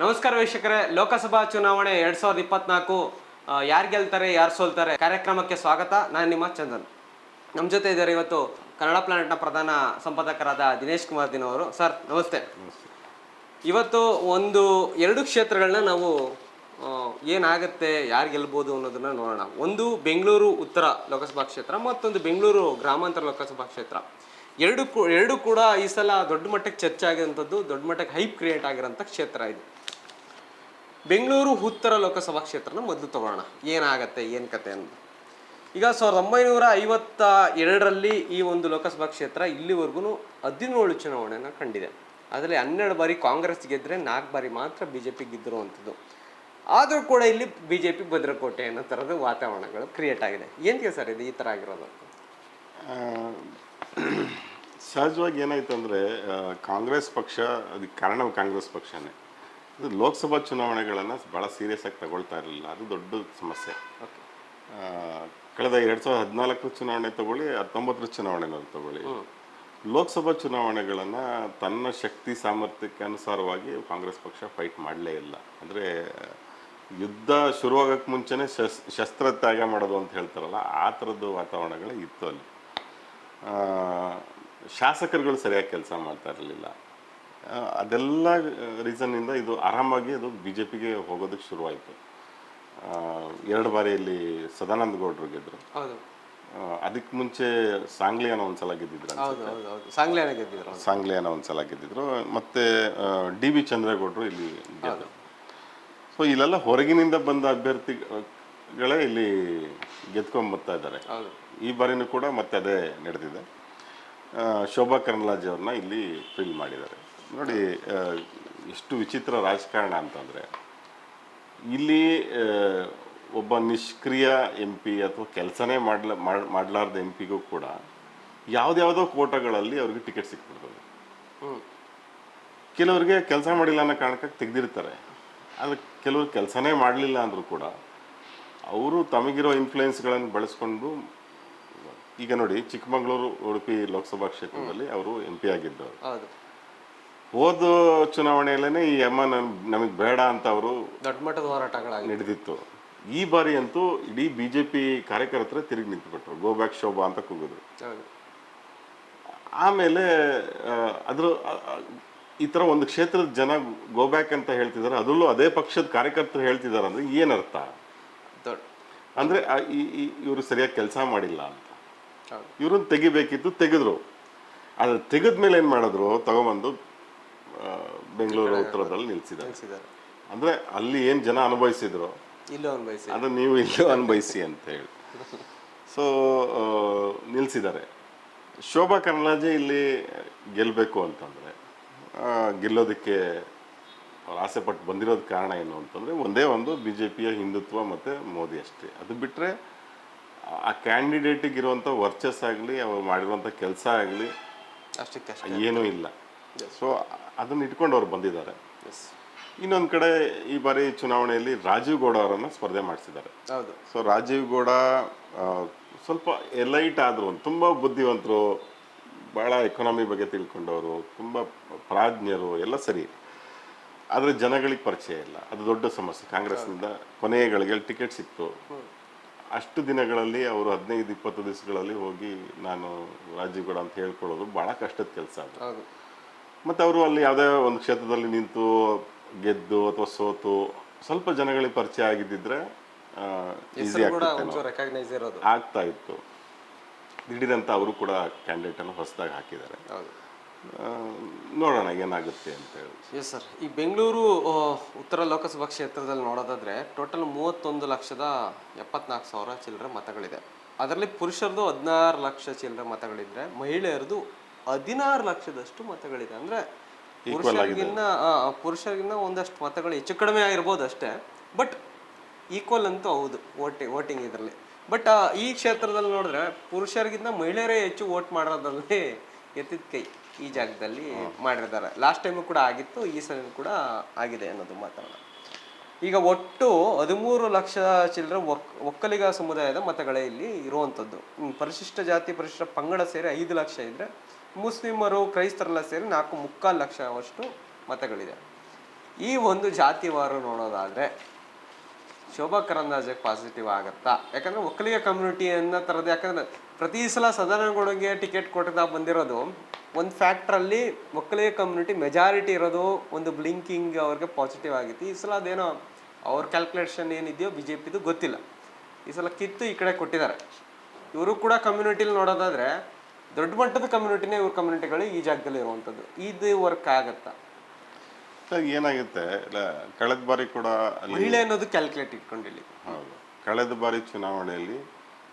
ನಮಸ್ಕಾರ ವೀಕ್ಷಕರೇ. ಲೋಕಸಭಾ ಚುನಾವಣೆ ಎರಡ್ ಸಾವಿರದ ಇಪ್ಪತ್ನಾಲ್ಕು ಯಾರು ಗೆಲ್ತಾರೆ ಯಾರು ಸೋಲ್ತಾರೆ ಕಾರ್ಯಕ್ರಮಕ್ಕೆ ಸ್ವಾಗತ. ನಾನು ನಿಮ್ಮ ಚಂದನ್. ನಮ್ಮ ಜೊತೆ ಇದ್ದಾರೆ ಇವತ್ತು ಕನ್ನಡ ಪ್ಲಾನೆಟ್ನ ಪ್ರಧಾನ ಸಂಪಾದಕರಾದ ದಿನೇಶ್ ಕುಮಾರ್ ದಿನ ಅವರು. ಸರ್ ನಮಸ್ತೆ. ಇವತ್ತು ಒಂದು ಎರಡು ಕ್ಷೇತ್ರಗಳನ್ನ ನಾವು ಏನಾಗುತ್ತೆ ಯಾರು ಗೆಲ್ಬೋದು ಅನ್ನೋದನ್ನ ನೋಡೋಣ. ಒಂದು ಬೆಂಗಳೂರು ಉತ್ತರ ಲೋಕಸಭಾ ಕ್ಷೇತ್ರ ಮತ್ತೊಂದು ಬೆಂಗಳೂರು ಗ್ರಾಮಾಂತರ ಲೋಕಸಭಾ ಕ್ಷೇತ್ರ. ಎರಡು ಕೂ ಎರಡು ಕೂಡ ಈ ಸಲ ದೊಡ್ಡ ಮಟ್ಟಕ್ಕೆ ಚರ್ಚೆ ಆಗಿರೋಂಥದ್ದು ದೊಡ್ಡ ಮಟ್ಟಕ್ಕೆ ಹೈಪ್ ಕ್ರಿಯೇಟ್ ಆಗಿರೋಂಥ ಕ್ಷೇತ್ರ ಇದು. ಬೆಂಗಳೂರು ಉತ್ತರ ಲೋಕಸಭಾ ಕ್ಷೇತ್ರನ ಮೊದಲು ತಗೊಳ್ಳೋಣ ಏನಾಗತ್ತೆ, ಏನು ಕತೆ ಅಂತ. ಈಗ ಸಾವಿರದ ಒಂಬೈನೂರ ಐವತ್ತ ಎರಡರಲ್ಲಿ ಈ ಒಂದು ಲೋಕಸಭಾ ಕ್ಷೇತ್ರ ಇಲ್ಲಿವರೆಗೂ ಹದಿನೇಳು ಚುನಾವಣೆನ ಕಂಡಿದೆ. ಅದರಲ್ಲಿ ಹನ್ನೆರಡು ಬಾರಿ ಕಾಂಗ್ರೆಸ್ ಗೆದ್ದರೆ ನಾಲ್ಕು ಬಾರಿ ಮಾತ್ರ ಬಿ ಜೆ ಪಿ ಗೆದ್ದಿರುವಂಥದ್ದು ಆದರೂ ಕೂಡ ಇಲ್ಲಿ ಬಿ ಜೆ ಪಿ ಭದ್ರಕೋಟೆ ಅನ್ನೋ ಥರದ ವಾತಾವರಣಗಳು ಕ್ರಿಯೇಟ್ ಆಗಿದೆ. ಏನಕ್ಕೆ ಸರ್ ಇದು ಈ ಥರ ಆಗಿರೋದು? ಸಹಜವಾಗಿ ಏನಾಯ್ತು ಅಂದರೆ ಕಾಂಗ್ರೆಸ್ ಪಕ್ಷ ಅದಕ್ಕೆ ಕಾರಣ ಕಾಂಗ್ರೆಸ್ ಪಕ್ಷನೇ. ಇದು ಲೋಕಸಭಾ ಚುನಾವಣೆಗಳನ್ನು ಭಾಳ ಸೀರಿಯಸ್ ಆಗಿ ತಗೊಳ್ತಾ ಇರಲಿಲ್ಲ. ಅದು ದೊಡ್ಡ ಸಮಸ್ಯೆ. ಕಳೆದ ಎರಡು ಸಾವಿರದ ಹದಿನಾಲ್ಕರ ಚುನಾವಣೆ ತಗೊಳ್ಳಿ ಹತ್ತೊಂಬತ್ತರ ಚುನಾವಣೆನ ತಗೊಳ್ಳಿ. ಲೋಕಸಭಾ ಚುನಾವಣೆಗಳನ್ನು ತನ್ನ ಶಕ್ತಿ ಸಾಮರ್ಥ್ಯಕ್ಕೆ ಅನುಸಾರವಾಗಿ ಕಾಂಗ್ರೆಸ್ ಪಕ್ಷ ಫೈಟ್ ಮಾಡಲೇ ಇಲ್ಲ. ಅಂದರೆ ಯುದ್ಧ ಶುರುವಾಗಕ್ಕೆ ಮುಂಚೆನೇ ಶಸ್ ಶಸ್ತ್ರ ತ್ಯಾಗ ಮಾಡೋದು ಅಂತ ಹೇಳ್ತಾರಲ್ಲ ಆ ಥರದ್ದು ವಾತಾವರಣಗಳೇ ಇತ್ತು ಅಲ್ಲಿ. ಶಾಸಕರುಗಳು ಸರಿಯಾಗಿ ಕೆಲಸ ಮಾಡ್ತಾ ಇರಲಿಲ್ಲ. ಅದೆಲ್ಲ ರೀಸನ್ನಿಂದ ಇದು ಆರಾಮಾಗಿ ಅದು ಬಿ ಜೆ ಪಿಗೆ ಹೋಗೋದಕ್ಕೆ ಶುರುವಾಯಿತು. ಎರಡು ಬಾರಿ ಇಲ್ಲಿ ಸದಾನಂದ ಗೌಡರು ಗೆದ್ದರು ಅದಕ್ಕೆ ಮುಂಚೆ ಸಾಂಗ್ಲಿಯಾನ ಒಂದ್ಸಲ ಗೆದ್ದಿದ್ರು ಸಾಂಗ್ಲಿಯಾನ. ಸಾಂಗ್ಲಿಯಾನ ಒಂದ್ಸಲ ಗೆದ್ದಿದ್ರು. ಮತ್ತೆ ಡಿ ಬಿ ಚಂದ್ರೇಗೌಡರು ಇಲ್ಲಿ ಗೆದ್ದರು ಸೊ ಇಲ್ಲೆಲ್ಲ ಹೊರಗಿನಿಂದ ಬಂದ ಅಭ್ಯರ್ಥಿಗಳೇ ಇಲ್ಲಿ ಗೆದ್ಕೊಂಡ್ ಬರ್ತಾ ಇದ್ದಾರೆ. ಈ ಬಾರಿನೂ ಕೂಡ ಮತ್ತೆ ಅದೇ ನಡೆದಿದೆ. ಶೋಭಾ ಕರಂದ್ಲಾಜೆ ಅವ್ರನ್ನ ಇಲ್ಲಿ ಫಿಲ್ ಮಾಡಿದ್ದಾರೆ. ನೋಡಿ ಎಷ್ಟು ವಿಚಿತ್ರ ರಾಜಕಾರಣ ಅಂತಂದರೆ ಇಲ್ಲಿ ಒಬ್ಬ ನಿಷ್ಕ್ರಿಯ ಎಂ ಪಿ ಅಥವಾ ಕೆಲಸನೇ ಮಾಡ್ಲ ಮಾಡಲಾರ್ದ ಎಂ ಪಿಗೂ ಕೂಡ ಯಾವುದ್ಯಾವುದೋ ಕೋಟಗಳಲ್ಲಿ ಅವ್ರಿಗೆ ಟಿಕೆಟ್ ಸಿಕ್ಬಿಡ್ತದೆ. ಕೆಲವರಿಗೆ ಕೆಲಸ ಮಾಡಿಲ್ಲ ಅನ್ನೋ ಕಾರಣಕ್ಕೆ ತೆಗೆದಿರ್ತಾರೆ. ಆದರೆ ಕೆಲವರು ಕೆಲಸನೇ ಮಾಡಲಿಲ್ಲ ಅಂದರೂ ಕೂಡ ಅವರು ತಮಗಿರೋ ಇನ್ಫ್ಲೂಯೆನ್ಸ್ಗಳನ್ನು ಬಳಸ್ಕೊಂಡು ಈಗ ನೋಡಿ ಚಿಕ್ಕಮಗಳೂರು ಉಡುಪಿ ಲೋಕಸಭಾ ಕ್ಷೇತ್ರದಲ್ಲಿ ಅವರು ಎಂ ಪಿ ಆಗಿದ್ದವರು. ಹೌದು ಚುನಾವಣೆಯಲ್ಲೇ ಈ ಅಮ್ಮ ನಮಗೆ ಬೇಡ ಅಂತ ಅವರು ದೊಡ್ಡ ಮಟ್ಟದ ಹೋರಾಟಗಳಾಗಿ. ನಡೆದಿತ್ತು. ಈ ಬಾರಿ ಅಂತೂ ಇಡೀ ಬಿ ಜೆ ಪಿ ಕಾರ್ಯಕರ್ತರ ತಿರುಗಿ ನಿಂತುಬಿಟ್ರು. ಗೋ ಬ್ಯಾಕ್ ಶೋಭಾ ಅಂತ ಕೂಗಿದ್ರು ಆಮೇಲೆ ಅದ್ರ ಈ ಥರ ಒಂದು ಕ್ಷೇತ್ರದ ಜನ ಗೋ ಬ್ಯಾಕ್ ಅಂತ ಹೇಳ್ತಿದ್ದಾರೆ ಅದರಲ್ಲೂ ಅದೇ ಪಕ್ಷದ ಕಾರ್ಯಕರ್ತರು ಹೇಳ್ತಿದ್ದಾರೆ ಅಂದರೆ ಏನರ್ಥ? ಅಂದರೆ ಇವರು ಸರಿಯಾಗಿ ಕೆಲಸ ಮಾಡಿಲ್ಲ ಅಂತ. ಇವ್ರನ್ನ ತೆಗಿಬೇಕಿತ್ತು ತೆಗೆದ್ರು. ಅದು ತೆಗೆದ ಮೇಲೆ ಏನು ಮಾಡಿದ್ರು? ತಗೊಂಬಂದು ಬೆಂಗಳೂರು ಉತ್ತರದಲ್ಲಿ ನಿಲ್ಸಿದ್ದಾರೆ. ಅಂದ್ರೆ ಅಲ್ಲಿ ಏನು ಜನ ಅನುಭವಿಸಿದ್ರು? ಇಲ್ಲೂ ಅನುಭವಿಸಿ. ಅದು ನೀವು ಇಲ್ಲೂ ಅನುಭವಿಸಿ ಅಂತ ಹೇಳಿ. ಸೊ ನಿಲ್ಸಿದ್ದಾರೆ. ಶೋಭಾ ಕರ್ನಾಜೆ ಇಲ್ಲಿ ಗೆಲ್ಲಬೇಕು ಅಂತಂದರೆ ಗೆಲ್ಲೋದಕ್ಕೆ ಅವ್ರು ಆಸೆ ಪಟ್ಟು ಬಂದಿರೋದು ಕಾರಣ ಏನು ಅಂತಂದರೆ ಒಂದೇ ಒಂದು ಬಿ ಜೆ ಪಿಯ ಹಿಂದುತ್ವ ಮತ್ತು ಮೋದಿ ಅಷ್ಟೇ. ಅದು ಬಿಟ್ಟರೆ ಆ ಕ್ಯಾಂಡಿಡೇಟಿಗೆ ಇರುವಂಥ ವರ್ಚಸ್ ಆಗಲಿ ಅವ್ರು ಮಾಡಿರುವಂತ ಕೆಲಸ ಆಗಲಿ ಅಷ್ಟಕ್ಕೆ ಅಷ್ಟೇ. ಏನೂ ಇಲ್ಲ. ಸೊ ಅದನ್ನು ಇಟ್ಕೊಂಡು ಅವ್ರು ಬಂದಿದ್ದಾರೆ ಇನ್ನೊಂದು ಕಡೆ ಈ ಬಾರಿ ಚುನಾವಣೆಯಲ್ಲಿ ರಾಜೀವ್ ಗೌಡ ಅವರನ್ನು ಸ್ಪರ್ಧೆ ಮಾಡಿಸಿದ್ದಾರೆ. ಹೌದು. ಸೊ ರಾಜೀವ್ ಗೌಡ ಸ್ವಲ್ಪ ಎಲೈಟ್ ಆದರು ತುಂಬ ಬುದ್ಧಿವಂತರು ಭಾಳ ಎಕಾನಮಿ ಬಗ್ಗೆ ತಿಳ್ಕೊಂಡವರು ತುಂಬ ಪ್ರಾಜ್ಞರು ಎಲ್ಲ ಸರಿ. ಆದರೆ ಜನಗಳಿಗೆ ಪರಿಚಯ ಇಲ್ಲ. ಅದು ದೊಡ್ಡ ಸಮಸ್ಯೆ. ಕಾಂಗ್ರೆಸ್ನಿಂದ ಕೊನೆಗಳಿಗೆ ಟಿಕೆಟ್ ಸಿಕ್ತು. ಅಷ್ಟು ದಿನಗಳಲ್ಲಿ ಅವರು ಹದಿನೈದು ಇಪ್ಪತ್ತು ದಿವಸಗಳಲ್ಲಿ ಹೋಗಿ ನಾನು ರಾಜೀವ್ ಗೌಡ ಅಂತ ಹೇಳ್ಕೊಳ್ಳೋದು ಭಾಳ ಕಷ್ಟದ ಕೆಲಸ ಅದು. ಮತ್ತು ಅವರು ಅಲ್ಲಿ ಯಾವುದೇ ಒಂದು ಕ್ಷೇತ್ರದಲ್ಲಿ ನಿಂತು ಗೆದ್ದು ಅಥವಾ ಸೋತು ಸ್ವಲ್ಪ ಜನಗಳಿಗೆ ಪರಿಚಯ ಆಗಿದ್ದಿದ್ರೆ ಈಸಿ ಕೂಡ ಆಗ್ತಿತ್ತು ಇರೋದು. ಆಗ್ತಾ ಇತ್ತು. ದಿಢೀರಂತ ಅವರು ಕೂಡ ಕ್ಯಾಂಡಿಡೇಟನ್ನು ಹೊಸದಾಗಿ ಹಾಕಿದ್ದಾರೆ. ನೋಡೋಣ ಏನಾಗುತ್ತೆ ಅಂತ ಹೇಳಿ. ಎಸ್ ಸರ್ ಈ ಬೆಂಗಳೂರು ಉತ್ತರ ಲೋಕಸಭಾ ಕ್ಷೇತ್ರದಲ್ಲಿ ನೋಡೋದಾದ್ರೆ ಟೋಟಲ್ ಮೂವತ್ತೊಂದು ಲಕ್ಷದ ಎಪ್ಪತ್ನಾಲ್ಕು ಸಾವಿರ ಚಿಲ್ಲರೆ ಮತಗಳಿದೆ. ಅದರಲ್ಲಿ ಪುರುಷರದು ಹದಿನಾರು ಲಕ್ಷ ಚಿಲ್ಲರೆ ಮತಗಳಿದ್ರೆ ಮಹಿಳೆಯರದು ಹದಿನಾರು ಲಕ್ಷದಷ್ಟು ಮತಗಳಿದೆ. ಅಂದ್ರೆ ಪುರುಷರಿಗಿನ್ನ ಆ, ಪುರುಷರಿಗಿನ್ನ ಒಂದಷ್ಟು ಮತಗಳು ಹೆಚ್ಚು ಕಡಿಮೆ ಆಗಿರ್ಬೋದು ಅಷ್ಟೇ. ಬಟ್ ಈಕ್ವಲ್ ಅಂತೂ ಹೌದು ವೋಟಿಂಗ್ ವೋಟಿಂಗ್ ಇದರಲ್ಲಿ. ಬಟ್ ಈ ಕ್ಷೇತ್ರದಲ್ಲಿ ನೋಡಿದ್ರೆ ಪುರುಷರಿಗಿಂತ ಮಹಿಳೆಯರೇ ಹೆಚ್ಚು ವೋಟ್ ಮಾಡೋದ್ರಲ್ಲಿ ಎತ್ತಿದ ಕೈ ಈ ಜಾಗದಲ್ಲಿ ಮಾಡಿರ್ತಾರೆ ಲಾಸ್ಟ್ ಟೈಮು ಕೂಡ ಆಗಿತ್ತು ಈ ಸಲ ಕೂಡ ಆಗಿದೆ ಅನ್ನೋದು ಮಾತಾಡೋಣ. ಈಗ ಒಟ್ಟು ಹದಿಮೂರು ಲಕ್ಷ ಚಿಲ್ಲರೆ ಒಕ್ ಒಕ್ಕಲಿಗ ಸಮುದಾಯದ ಮತಗಳೇ ಇಲ್ಲಿ ಇರುವಂಥದ್ದು. ಪರಿಶಿಷ್ಟ ಜಾತಿ ಪರಿಶಿಷ್ಟ ಪಂಗಡ ಸೇರಿ ಐದು ಲಕ್ಷ ಇದ್ರೆ ಮುಸ್ಲಿಮರು ಕ್ರೈಸ್ತರೆಲ್ಲ ಸೇರಿ ನಾಲ್ಕು ಮುಕ್ಕಾಲು ಲಕ್ಷವಷ್ಟು ಮತಗಳಿದೆ. ಈ ಒಂದು ಜಾತಿವಾರು ನೋಡೋದಾದರೆ ಶೋಭಾ ಕರಂದಾಜೆ ಪಾಸಿಟಿವ್ ಆಗುತ್ತಾ? ಯಾಕಂದರೆ ಒಕ್ಕಲಿಗ ಕಮ್ಯುನಿಟಿ ಅನ್ನೋ ಥರದ್ದು ಯಾಕಂದ್ರೆ ಪ್ರತಿ ಸಲ ಸದನಗಳಿಗೆ ಟಿಕೆಟ್ ಕೊಟ್ಟದಾಗ ಬಂದಿರೋದು ಒಂದು ಫ್ಯಾಕ್ಟ್ರಲ್ಲಿ ಒಕ್ಕಲಿಗ ಕಮ್ಯುನಿಟಿ ಮೆಜಾರಿಟಿ ಇರೋದು ಒಂದು ಬ್ಲಿಂಕಿಂಗ್ ಅವ್ರಿಗೆ ಪಾಸಿಟಿವ್ ಆಗಿತ್ತು. ಈ ಸಲ ಅದೇನೋ ಅವ್ರ ಕ್ಯಾಲ್ಕುಲೇಷನ್ ಏನಿದೆಯೋ ಬಿ ಜೆ ಪಿದು ಗೊತ್ತಿಲ್ಲ. ಈ ಸಲ ಕಿತ್ತು ಈ ಕಡೆ ಕೊಟ್ಟಿದ್ದಾರೆ. ಇವರು ಕೂಡ ಕಮ್ಯುನಿಟಿಲಿ ನೋಡೋದಾದ್ರೆ ದೊಡ್ಡ ಮಟ್ಟದ ಕಮ್ಯುನಿಟಿನೇ ಇವ್ರ ಕಮ್ಯುನಿಟಿಗಳು ಈ ಜಾಗದಲ್ಲಿ ಇರುವಂಥದ್ದು. ಇದು ವರ್ಕ್ ಆಗತ್ತ? ಏನಾಗುತ್ತೆ? ಇಲ್ಲ ಕಳೆದ ಬಾರಿ ಕೂಡ ಮಹಿಳೆ ಅನ್ನೋದು ಕ್ಯಾಲ್ಕುಲೇಟ್ ಇಟ್ಕೊಂಡಿಲ್ಲ. ಹೌದು. ಕಳೆದ ಬಾರಿ ಚುನಾವಣೆಯಲ್ಲಿ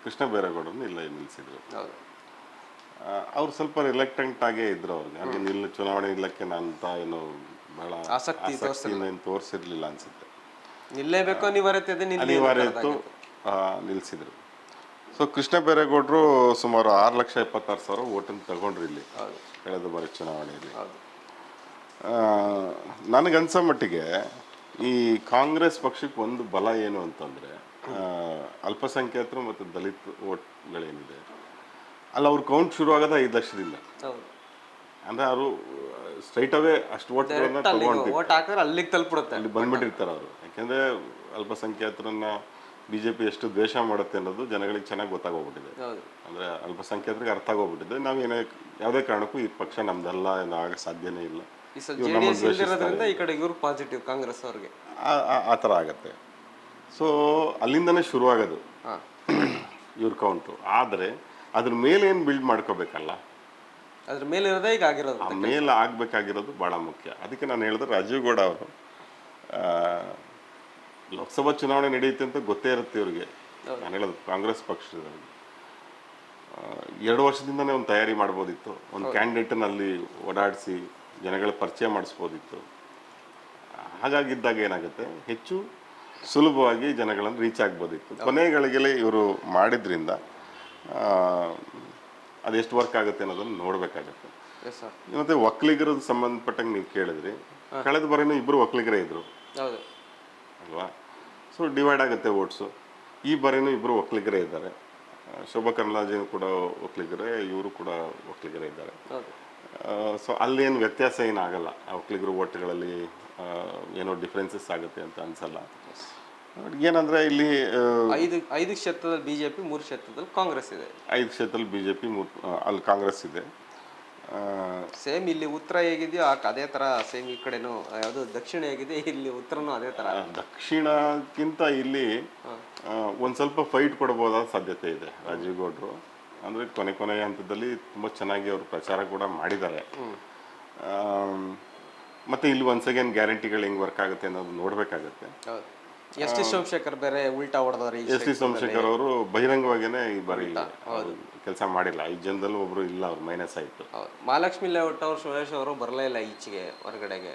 ಕೃಷ್ಣ ಬೈರೇಗೌಡರನ್ನ ಇಲ್ಲ ನಿಲ್ಲಿಸಿದ್ರು. ಅವ್ರು ಸ್ವಲ್ಪ ರಿಲೆಕ್ಟೆಂಟ್ ಆಗೇ ಇದ್ರು ಅವ್ರಿಗೆ ಅಲ್ಲಿ ನಿಲ್ಲ ಚುನಾವಣೆ ಇಲ್ಲಕ್ಕೆ ಅಂತ ಏನು ಬಹಳ ಆಸಕ್ತಿ ತೋರಿಸಿರ್ಲಿಲ್ಲ ಅನ್ಸುತ್ತೆ. ನಿಲ್ಲೇಬೇಕು ಅನಿವಾರ್ಯತೆ ಇದೆ ನಿಲ್ಲಿಸಿದ್ರು ಅನಿವಾರ್ಯ ಇತ್ತು ಆ, ನಿಲ್ಸಿದ್ರು. ಸೊ ಕೃಷ್ಣ ಬೈರೇಗೌಡರು ಸುಮಾರು ಆರು ಲಕ್ಷ ಇಪ್ಪತ್ತಾರು ಸಾವಿರ ಓಟನ್ನು ತಗೊಂಡ್ರು ಇಲ್ಲಿ. ಕಳೆದ ಬಾರಿ ಚುನಾವಣೆಯಲ್ಲಿ. ನನಗನ್ಸೋ ಮಟ್ಟಿಗೆ ಈ ಕಾಂಗ್ರೆಸ್ ಪಕ್ಷಕ್ಕೆ ಒಂದು ಬಲ ಏನು ಅಂತಂದ್ರೆ ಅಲ್ಪಸಂಖ್ಯಾತರು ಮತ್ತು ದಲಿತ ಓಟ್ಗಳೇನಿದೆ ಅಲ್ಲಿ ಅವ್ರ ಕೌಂಟ್ ಶುರು ಆಗೋದು ಐದು ಲಕ್ಷದಿಂದ. ಅಂದ್ರೆ ಅವರು ಸ್ಟ್ರೈಟ್ ಅವೇ ಅಷ್ಟು ಓಟ್ಗಳನ್ನ ತಗೊಂಡು ಅಲ್ಲಿಗೆ ತಲುಪಿಡುತ್ತೆ ಅಲ್ಲಿ ಬಂದ್ಬಿಟ್ಟಿರ್ತಾರೆ ಅವರು. ಯಾಕೆಂದ್ರೆ ಅಲ್ಪಸಂಖ್ಯಾತರನ್ನ ಬಿಜೆಪಿ ಎಷ್ಟು ದ್ವೇಷ ಮಾಡುತ್ತೆ ಅನ್ನೋದು ಜನಗಳಿಗೆ ಚೆನ್ನಾಗಿ ಗೊತ್ತಾಗೋಗ್ಬಿಟ್ಟಿದೆ. ಅಂದ್ರೆ ಅಲ್ಪಸಂಖ್ಯಾತರಿಗೆ ಅರ್ಥ ಆಗೋಗ್ಬಿಟ್ಟಿದೆ. ನಾವೇನೇ ಯಾವುದೇ ಕಾರಣಕ್ಕೂ ಈ ಪಕ್ಷ ನಮ್ದಲ್ಲ ಆಗ ಸಾಧ್ಯನೇ ಇಲ್ಲ. ಈ ಜೆ ಕಡೆ ಇವರು ಪಾಸಿಟಿವ್ ಕಾಂಗ್ರೆಸ್ ಅವ್ರಿಗೆ. ಆ- ಥರ ಆಗತ್ತೆ. ಸೊ ಅಲ್ಲಿಂದನೇ ಶುರುವಾಗೋದು. ಆಗೋದು ಇವ್ರ ಕೌಂಟು ಆದರೆ ಅದ್ರ ಮೇಲೆ ಏನು ಬಿಲ್ಡ್ ಮಾಡ್ಕೋಬೇಕಲ್ಲ? ಅದ್ರ ಮೇಲೆ ಇರೋದೇ ಈಗ ಆಗಿರೋದು. ಮೇಲೆ ಆಗಬೇಕಾಗಿರೋದು ಭಾಳ ಮುಖ್ಯ. ಅದಕ್ಕೆ ನಾನು ಹೇಳಿದ್ರೆ ರಾಜೀವ್ ಗೌಡ ಅವರು ಆ, ಲೋಕಸಭಾ ಚುನಾವಣೆ ನಡೆಯುತ್ತೆ ಅಂತ ಗೊತ್ತೇ ಇರುತ್ತೆ ಇವ್ರಿಗೆ. ನಾನು ಹೇಳೋದು ಕಾಂಗ್ರೆಸ್ ಪಕ್ಷದ ಆ, ಎರಡು ವರ್ಷದಿಂದನೇ ಒಂದು ತಯಾರಿ ಮಾಡ್ಬೋದಿತ್ತು. ಒಂದು ಕ್ಯಾಂಡಿಡೇಟನ್ನು ಅಲ್ಲಿ ಓಡಾಡಿಸಿ ಜನಗಳ ಪರಿಚಯ ಮಾಡಿಸ್ಬೋದಿತ್ತು. ಹಾಗಾಗಿದ್ದಾಗ ಏನಾಗುತ್ತೆ? ಹೆಚ್ಚು ಸುಲಭವಾಗಿ ಜನಗಳನ್ನು ರೀಚ್ ಆಗ್ಬೋದಿತ್ತು. ಕೊನೆಗಳಿಗೆಲ್ಲ ಇವರು ಮಾಡಿದ್ರಿಂದ ಅದೆಷ್ಟು ವರ್ಕ್ ಆಗುತ್ತೆ ಅನ್ನೋದನ್ನು ನೋಡಬೇಕಾಗತ್ತೆ. ಮತ್ತೆ ಒಕ್ಕಲಿಗರದ ಸಂಬಂಧಪಟ್ಟಂಗೆ ನೀವು ಕೇಳಿದ್ರಿ. ಕಳೆದ ಬಾರಿನೂ ಇಬ್ಬರು ಒಕ್ಕಲಿಗರೇ ಇದ್ರು. ಅಲ್ವಾ ಸೊ ಡಿವೈಡ್ ಆಗುತ್ತೆ ಓಟ್ಸು ಈ ಬಾರಿನೂ ಇಬ್ಬರು ಒಕ್ಕಲಿಗರೇ ಇದ್ದಾರೆ. ಶೋಭಾ ಕರಂದ್ಲಾಜೆ ಕೂಡ ಒಕ್ಕಲಿಗರೇ ಇವರು ಕೂಡ ಒಕ್ಕಲಿಗರೇ ಇದ್ದಾರೆ. ಸೊ ಅಲ್ಲೇನು ವ್ಯತ್ಯಾಸ ಏನು ಆಗಲ್ಲ ಆ ಒಕ್ಕಲಿಗರು ಓಟ್ಗಳಲ್ಲಿ ಏನೋ ಡಿಫ್ರೆನ್ಸಸ್ ಆಗುತ್ತೆ ಅಂತ ಅನ್ಸಲ್ಲ. ಏನಂದ್ರೆ ಇಲ್ಲಿ ಐದು ಐದು ಕ್ಷೇತ್ರದಲ್ಲಿ ಬಿಜೆಪಿ ಮೂರು ಕ್ಷೇತ್ರದಲ್ಲಿ ಕಾಂಗ್ರೆಸ್ ಇದೆ. ಐದು ಕ್ಷೇತ್ರದಲ್ಲಿ ಬಿ ಜೆ ಪಿ ಅಲ್ಲಿ ಕಾಂಗ್ರೆಸ್ ಇದೆ. ಸೇಮ್ ಇಲ್ಲಿ ಉತ್ತರ ಹೇಗಿದೆಯೋ ಆ- ಅದೇ ತರ ಸೇಮ್ ಈ ಕಡೆನೂ ಯಾವುದು ದಕ್ಷಿಣ ಹೇಗಿದೆ ಇಲ್ಲಿ ಉತ್ತರನೂ ಅದೇ ತರ. ದಕ್ಷಿಣಕ್ಕಿಂತ ಇಲ್ಲಿ ಒಂದು ಸ್ವಲ್ಪ ಫೈಟ್ ಕೊಡ್ಬೋದಾದ ಸಾಧ್ಯತೆ ಇದೆ ರಾಜೀವ್ ಗೌಡ್ರು. ಅಂದ್ರೆ ಕೊನೆ ಕೊನೆ ಹಂತದಲ್ಲಿ ತುಂಬಾ ಚೆನ್ನಾಗಿ ಅವರು ಪ್ರಚಾರ ಕೂಡ ಮಾಡಿದ್ದಾರೆ. ಮತ್ತು ಇಲ್ಲಿ ಒನ್ಸ್ ಅಗೇನ್ ಗ್ಯಾರಂಟಿಗಳು ಹೆಂಗ್ ವರ್ಕ್ ಆಗುತ್ತೆ ಅನ್ನೋದು ನೋಡ್ಬೇಕಾಗತ್ತೆ. ಎಸ್ ಟಿ ಸೋಮಶೇಖರ್ ಬೇರೆ ಉಲ್ಟಾ ಹೊಡೆದವ್ರೆ ಎಸ್ ಟಿ ಸೋಮಶೇಖರ್ ಅವರು ಬಹಿರಂಗವಾಗಿನೇ ಈ ಬಾರಿ ಕೆಲಸ ಮಾಡಿಲ್ಲ. ಐದು ಜನದಲ್ಲಿ ಒಬ್ರು ಇಲ್ಲ ಅವ್ರು ಮೈನಸ್ ಆಯ್ತು. ಮಹಾಲಕ್ಷ್ಮಿ ಲೇಔಟ್ ಅವರು ಸುರೇಶ್ ಅವರು ಬರಲೇ ಇಲ್ಲ ಈಚೆಗೆ ಹೊರಗಡೆಗೆ.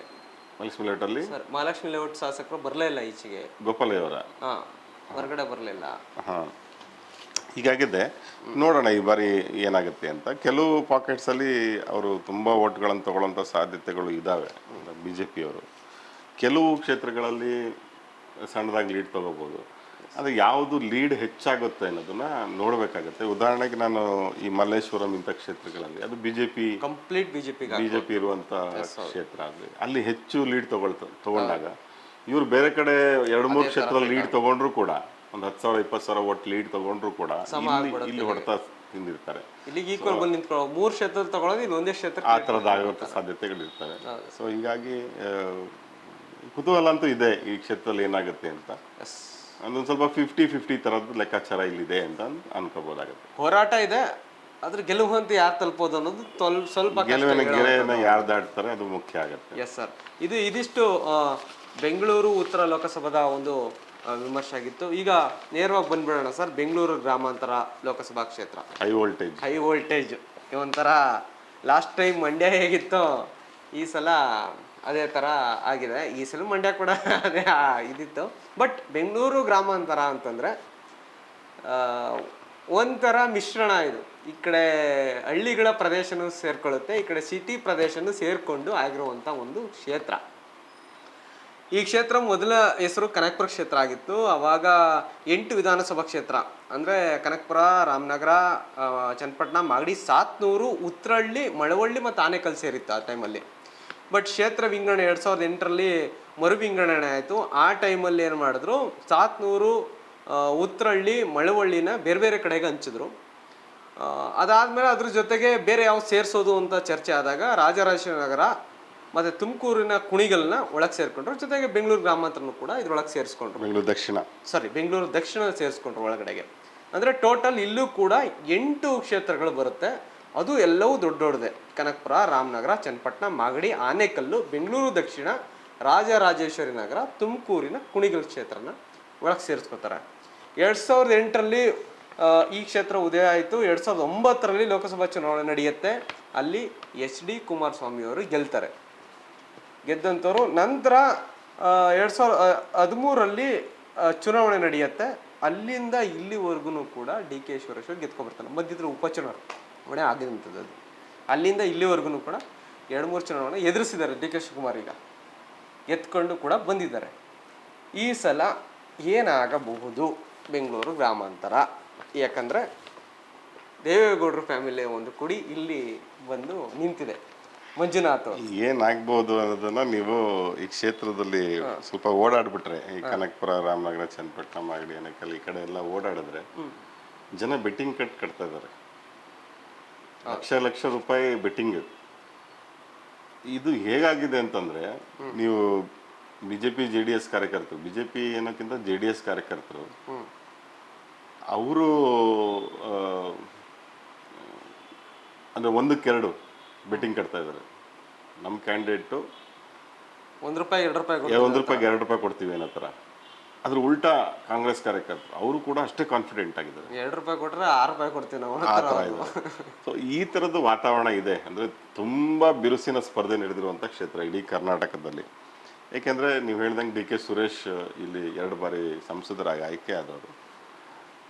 ಮಹಾಲಕ್ಷ್ಮಿ ಲೇಔಟ್ ಅಲ್ಲಿ? ಮಹಾಲಕ್ಷ್ಮಿ ಲೇಔಟ್ ಶಾಸಕರು ಬರಲೇ ಇಲ್ಲ ಈಚೆಗೆ. ಗೋಪಾಲಯ್ಯವರ ಹಾ ಹೊರಗಡೆ ಬರಲಿಲ್ಲ ಹಾ. ಹೀಗಾಗಿದೆ ನೋಡೋಣ ಈ ಬಾರಿ ಏನಾಗುತ್ತೆ ಅಂತ. ಕೆಲವು ಪಾಕೆಟ್ಸ್ ಅಲ್ಲಿ ಅವರು ತುಂಬಾ ಓಟ್ಗಳನ್ನು ತಗೊಳ್ಳೋಂಥ ಸಾಧ್ಯತೆಗಳು ಇದಾವೆ ಬಿ ಜೆ ಪಿಯವರು ಕೆಲವು ಕ್ಷೇತ್ರಗಳಲ್ಲಿ ಸಣ್ಣದಾಗಿ ಲೀಡ್ ತೊಗೋಬೋದು. ಅದು ಯಾವುದು ಲೀಡ್ ಹೆಚ್ಚಾಗುತ್ತೆ ಅನ್ನೋದನ್ನ ನೋಡಬೇಕಾಗುತ್ತೆ. ಉದಾಹರಣೆಗೆ ನಾನು ಈ ಮಲ್ಲೇಶ್ವರಂ ಇಂಥ ಕ್ಷೇತ್ರಗಳಲ್ಲಿ ಅದು BJP complete BJP J P ಇರುವಂಥ ಕ್ಷೇತ್ರ ಆಗಲಿ. ಅಲ್ಲಿ ಹೆಚ್ಚು ಲೀಡ್ ತಗೊಳ್ತ ತಗೊಂಡಾಗ ಇವರು ಬೇರೆ ಕಡೆ ಎರಡು ಮೂರು ಕ್ಷೇತ್ರದಲ್ಲಿ ಲೀಡ್ ತಗೊಂಡ್ರು ಕೂಡ ಒಂದು ಹತ್ತು ಸಾವಿರ ಇಪ್ಪತ್ತು ಸಾವಿರ ಒಟ್ಟು ಲೀಡ್ ತಗೊಂಡ್ರು ಕೂಡ ಇಲ್ಲಿ ಹೊಡೆತ ತಿಂದಿರ್ತಾರೆ. ಇಲ್ಲಿಗೆ ಈಕ್ವಲ್ ಬಂದು ನಿಂತ್ಕೊಳ್ಳೋ ಮೂರು ಕ್ಷೇತ್ರದಲ್ಲಿ ತಗೊಳ್ಳೋದು ಇಲ್ಲಿ ಒಂದೇ ಕ್ಷೇತ್ರ ಆ ಥರದ ಆಗುವಂಥ ಸಾಧ್ಯತೆಗಳಿರ್ತವೆ ಸೊ ಹೀಗಾಗಿ ಕುತೂಹಲ ಅಂತೂ ಇದೆ ಈ ಕ್ಷೇತ್ರದಲ್ಲಿ ಏನಾಗುತ್ತೆ ಅಂತ. ಎಸ್ ಅದೊಂದು ಸ್ವಲ್ಪ ಫಿಫ್ಟಿ ಫಿಫ್ಟಿ ಥರದ್ದು ಲೆಕ್ಕಾಚಾರ ಇಲ್ಲಿದೆ ಅಂತ ಅನ್ಕೋಬೋದಾಗುತ್ತೆ. ಹೋರಾಟ ಇದೆ ಅದ್ರ ಗೆಲುವು ಅಂತ ಯಾರು ತಲುಪೋದು ಅನ್ನೋದು ತೊಲ್- ಸ್ವಲ್ಪ ಗೆಲುವಿನ ಗೆರೆಯನ್ನು ಯಾರು ದಾಡ್ತಾರೆ ಅದು ಮುಖ್ಯ ಆಗುತ್ತೆ. ಎಸ್ ಸರ್ ಇದು ಇದಿಷ್ಟು ಆ, ಬೆಂಗಳೂರು ಉತ್ತರ ಲೋಕಸಭಾದ ಒಂದು ಆ, ವಿಮರ್ಶೆ ಆಗಿತ್ತು ಈಗ ನೇರವಾಗಿ ಬಂದ್ಬಿಡೋಣ ಸರ್ ಬೆಂಗಳೂರು ಗ್ರಾಮಾಂತರ ಲೋಕಸಭಾ ಕ್ಷೇತ್ರ. ಹೈ ವೋಲ್ಟೇಜ್ ಹೈ ವೋಲ್ಟೇಜ್ ಒಂಥರ ಲಾಸ್ಟ್ ಟೈಮ್ ಮಂಡ್ಯ ಹೇಗಿತ್ತು ಈ ಸಲ ಅದೇ ಥರ ಆಗಿದೆ. ಈ ಸಲ ಮಂಡ್ಯ ಕೂಡ ಅದೇ ಇದಿತ್ತು. ಬಟ್ ಬೆಂಗಳೂರು ಗ್ರಾಮಾಂತರ ಅಂತಂದರೆ ಒಂಥರ ಮಿಶ್ರಣ ಇದು. ಈ ಕಡೆ ಹಳ್ಳಿಗಳ ಪ್ರದೇಶನೂ ಸೇರ್ಕೊಳ್ಳುತ್ತೆ, ಈ ಕಡೆ ಸಿಟಿ ಪ್ರದೇಶನೂ ಸೇರಿಕೊಂಡು ಆಗಿರುವಂಥ ಒಂದು ಕ್ಷೇತ್ರ. ಈ ಕ್ಷೇತ್ರ ಮೊದಲ ಹೆಸರು ಕನಕಪುರ ಕ್ಷೇತ್ರ ಆಗಿತ್ತು. ಅವಾಗ ಎಂಟು ವಿಧಾನಸಭಾ ಕ್ಷೇತ್ರ. ಅಂದರೆ ಕನಕಪುರ, ರಾಮನಗರ ಚನ್ನಪಟ್ಟಣ, ಮಾಗಡಿ, ಸಾತ್ನೂರು ಉತ್ರಹಳ್ಳಿ ಮಳವಳ್ಳಿ ಮತ್ತು ಆನೇಕಲ್ ಸೇರಿತ್ತು ಆ ಟೈಮಲ್ಲಿ ಬಟ್ ಕ್ಷೇತ್ರ ವಿಂಗಡಣೆ ಎರಡು ಸಾವಿರದ ಎಂಟರಲ್ಲಿ ಮರು ವಿಂಗಡಣೆ ಆಯಿತು. ಆ ಟೈಮಲ್ಲಿ ಏನು ಮಾಡಿದ್ರು ಸಾತ್ನೂರು ಉತ್ರಳ್ಳಿ ಮಳವಳ್ಳಿನ ಬೇರೆ ಬೇರೆ ಕಡೆಗೆ ಹಂಚಿದ್ರು. ಅದಾದಮೇಲೆ ಅದ್ರ ಜೊತೆಗೆ ಬೇರೆ ಯಾವ ಸೇರಿಸೋದು ಅಂತ ಚರ್ಚೆ ಆದಾಗ ರಾಜರಾಜೇಶ್ವರಿ ನಗರ ಮತ್ತು ತುಮಕೂರಿನ ಕುಣಿಗಲ್ನ ಒಳಗೆ ಸೇರಿಕೊಂಡ್ರು. ಜೊತೆಗೆ ಬೆಂಗಳೂರು ಗ್ರಾಮಾಂತರನು ಕೂಡ ಇದ್ರೊಳಗೆ ಸೇರಿಸ್ಕೊಂಡ್ರು. ಬೆಂಗಳೂರು ದಕ್ಷಿಣ. ಸಾರಿ ಬೆಂಗಳೂರು ದಕ್ಷಿಣ ಸೇರಿಸ್ಕೊಂಡ್ರು ಒಳಗಡೆಗೆ. ಅಂದರೆ ಟೋಟಲ್ ಇಲ್ಲೂ ಕೂಡ ಎಂಟು ಕ್ಷೇತ್ರಗಳು ಬರುತ್ತೆ. ಅದು ಎಲ್ಲವೂ ದೊಡ್ಡ ದೊಡ್ಡದೆ ಕನಕಪುರ, ರಾಮನಗರ, ಚನ್ನಪಟ್ಟಣ, ಮಾಗಡಿ, ಆನೇಕಲ್ಲು, ಬೆಂಗಳೂರು ದಕ್ಷಿಣ, ರಾಜರಾಜೇಶ್ವರಿ ನಗರ, ತುಮಕೂರಿನ ಕುಣಿಗಲ್ ಕ್ಷೇತ್ರನ ಒಳಗೆ ಸೇರಿಸ್ಕೋತಾರೆ. ಎರಡು ಸಾವಿರದ ಎಂಟರಲ್ಲಿ ಈ ಕ್ಷೇತ್ರ ಉದಯ ಆಯಿತು. ಎರಡು ಸಾವಿರದ ಒಂಬತ್ತರಲ್ಲಿ ಲೋಕಸಭಾ ಚುನಾವಣೆ ನಡೆಯುತ್ತೆ. ಅಲ್ಲಿ ಎಚ್ ಡಿ ಕುಮಾರಸ್ವಾಮಿಯವರು ಗೆಲ್ತಾರೆ. ಗೆದ್ದಂಥವ್ರು ನಂತರ ಎರಡು ಸಾವಿರದ ಹದಿಮೂರರಲ್ಲಿ ಚುನಾವಣೆ ನಡೆಯುತ್ತೆ. ಅಲ್ಲಿಂದ ಇಲ್ಲಿವರೆಗೂ ಕೂಡ ಡಿ ಕೆ ಈಶ್ವರೇಶ್ವರ್ ಗೆದ್ಕೊಬರ್ತಾನೆ. ಮಧ್ಯದ ಉಪಚುನಾವಣೆ. ಆಗಿದಂಥದ್ದು ಅದು. ಅಲ್ಲಿಂದ ಇಲ್ಲಿವರೆಗೂ ಕೂಡ ಎರಡು ಮೂರು ಚುನಾವಣೆ ಎದುರಿಸಿದ್ದಾರೆ ಡಿ ಕೆ ಶಿವಕುಮಾರ್ ಈಗ. ಎತ್ಕೊಂಡು ಕೂಡ ಬಂದಿದ್ದಾರೆ. ಈ ಸಲ ಏನಾಗಬಹುದು ಬೆಂಗಳೂರು ಗ್ರಾಮಾಂತರ? ಯಾಕಂದರೆ ದೇವೇಗೌಡರ ಫ್ಯಾಮಿಲಿ ಒಂದು ಕುಡಿ ಇಲ್ಲಿ ಬಂದು ನಿಂತಿದೆ. ಮಂಜುನಾಥ್. ಏನಾಗ್ಬೋದು ಅನ್ನೋದನ್ನ ನೀವು ಈ ಕ್ಷೇತ್ರದಲ್ಲಿ ಸ್ವಲ್ಪ ಓಡಾಡ್ಬಿಟ್ರೆ ಈ ಕನಕಪುರ ರಾಮನಗರ ಚನ್ನಪಟ್ಟಣ ಮಾಗಡಿ ಅನೇಕಲ್ ಈ ಕಡೆ ಎಲ್ಲ ಓಡಾಡಿದ್ರೆ ಜನ ಬೆಟ್ಟಿಂಗ್ ಕಟ್ ಕಟ್ತಾ ಇದ್ದಾರೆ. ಲಕ್ಷ ಲಕ್ಷ ರೂಪಾಯಿ ಬೆಟ್ಟಿಂಗ್ ಇದು ಹೇಗಾಗಿದೆ ಅಂತಂದ್ರೆ ನೀವು ಬಿಜೆಪಿ ಜೆ ಡಿ ಎಸ್ ಕಾರ್ಯಕರ್ತರು ಬಿಜೆಪಿ ಏನಕ್ಕಿಂತ ಜೆ ಡಿ ಎಸ್ ಕಾರ್ಯಕರ್ತರು ಅವರು ಅಂದ್ರೆ ಒಂದಕ್ಕೆರಡು ಬೆಟ್ಟಿಂಗ್ ಕಟ್ತಾ ಇದ್ದಾರೆ. ನಮ್ಮ ಕ್ಯಾಂಡಿಡೇಟು ಒಂದು ರೂಪಾಯಿ ಎರಡು ರೂಪಾಯಿ ಒಂದು ರೂಪಾಯಿಗೆ ಎರಡು ರೂಪಾಯಿ ಕೊಡ್ತೀವಿ ಏನೋ ಥರ. ಅದ್ರ ಉಲ್ಟಾ ಕಾಂಗ್ರೆಸ್ ಕಾರ್ಯಕರ್ತರು ಅವರು ಕೂಡ ಅಷ್ಟೇ ಕಾನ್ಫಿಡೆಂಟ್ ಆಗಿದ್ದಾರೆ. ಎರಡು ರೂಪಾಯಿ ಕೊಟ್ಟರೆ ಆರು ರೂಪಾಯಿ ಕೊಡ್ತೀವಿ ನಾವು. ಸೊ ಈ ತರದ್ದು ವಾತಾವರಣ ಇದೆ ಅಂದರೆ ತುಂಬ ಬಿರುಸಿನ ಸ್ಪರ್ಧೆ ನಡೆದಿರುವಂಥ ಕ್ಷೇತ್ರ ಇಡೀ ಕರ್ನಾಟಕದಲ್ಲಿ. ಏಕೆಂದರೆ ನೀವು ಹೇಳ್ದಂಗೆ ಡಿ ಕೆ ಸುರೇಶ್ ಇಲ್ಲಿ ಎರಡು ಬಾರಿ ಸಂಸದರಾಗಿ ಆಯ್ಕೆ ಆದವರು.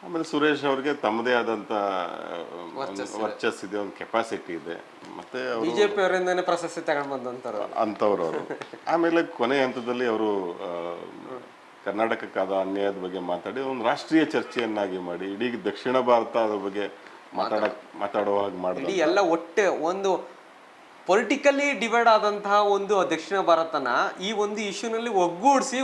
ಆಮೇಲೆ ಸುರೇಶ್ ಅವ್ರಿಗೆ ತಮ್ಮದೇ ಆದಂತ ವರ್ಚಸ್ ಇದೆ ಒಂದು ಕೆಪಾಸಿಟಿ ಇದೆ. ಮತ್ತೆ ಬಿಜೆಪಿ ಅವರಿಂದನೇ ಪ್ರಶಸ್ತಿ ತಗೊಂಡ್ ಬಂದಂತಾರ ಅಂಥವ್ರು ಅವರು. ಆಮೇಲೆ ಕೊನೆ ಹಂತದಲ್ಲಿ ಅವರು ಕರ್ನಾಟಕಕ್ಕಾದ ಅನ್ಯಾಯದ ಬಗ್ಗೆ ಮಾತಾಡಿ ಒಂದು ರಾಷ್ಟ್ರೀಯ ಚರ್ಚೆಯನ್ನಾಗಿ ಮಾಡಿ ಇಡೀ ದಕ್ಷಿಣ ಭಾರತ ಅದ್ರ ಬಗ್ಗೆ ಮಾತಾಡ ಮಾತಾಡೋ ಹಾಗೆ ಮಾಡಿ ಎಲ್ಲ ಒಟ್ಟೆ ಒಂದು ಪೊಲಿಟಿಕಲಿ ಡಿವೈಡ್ ಆದಂತಹ ಒಂದು ದಕ್ಷಿಣ ಭಾರತನ ಈ ಒಂದು ಇಶ್ಯೂನಲ್ಲಿ ಒಗ್ಗೂಡಿಸಿ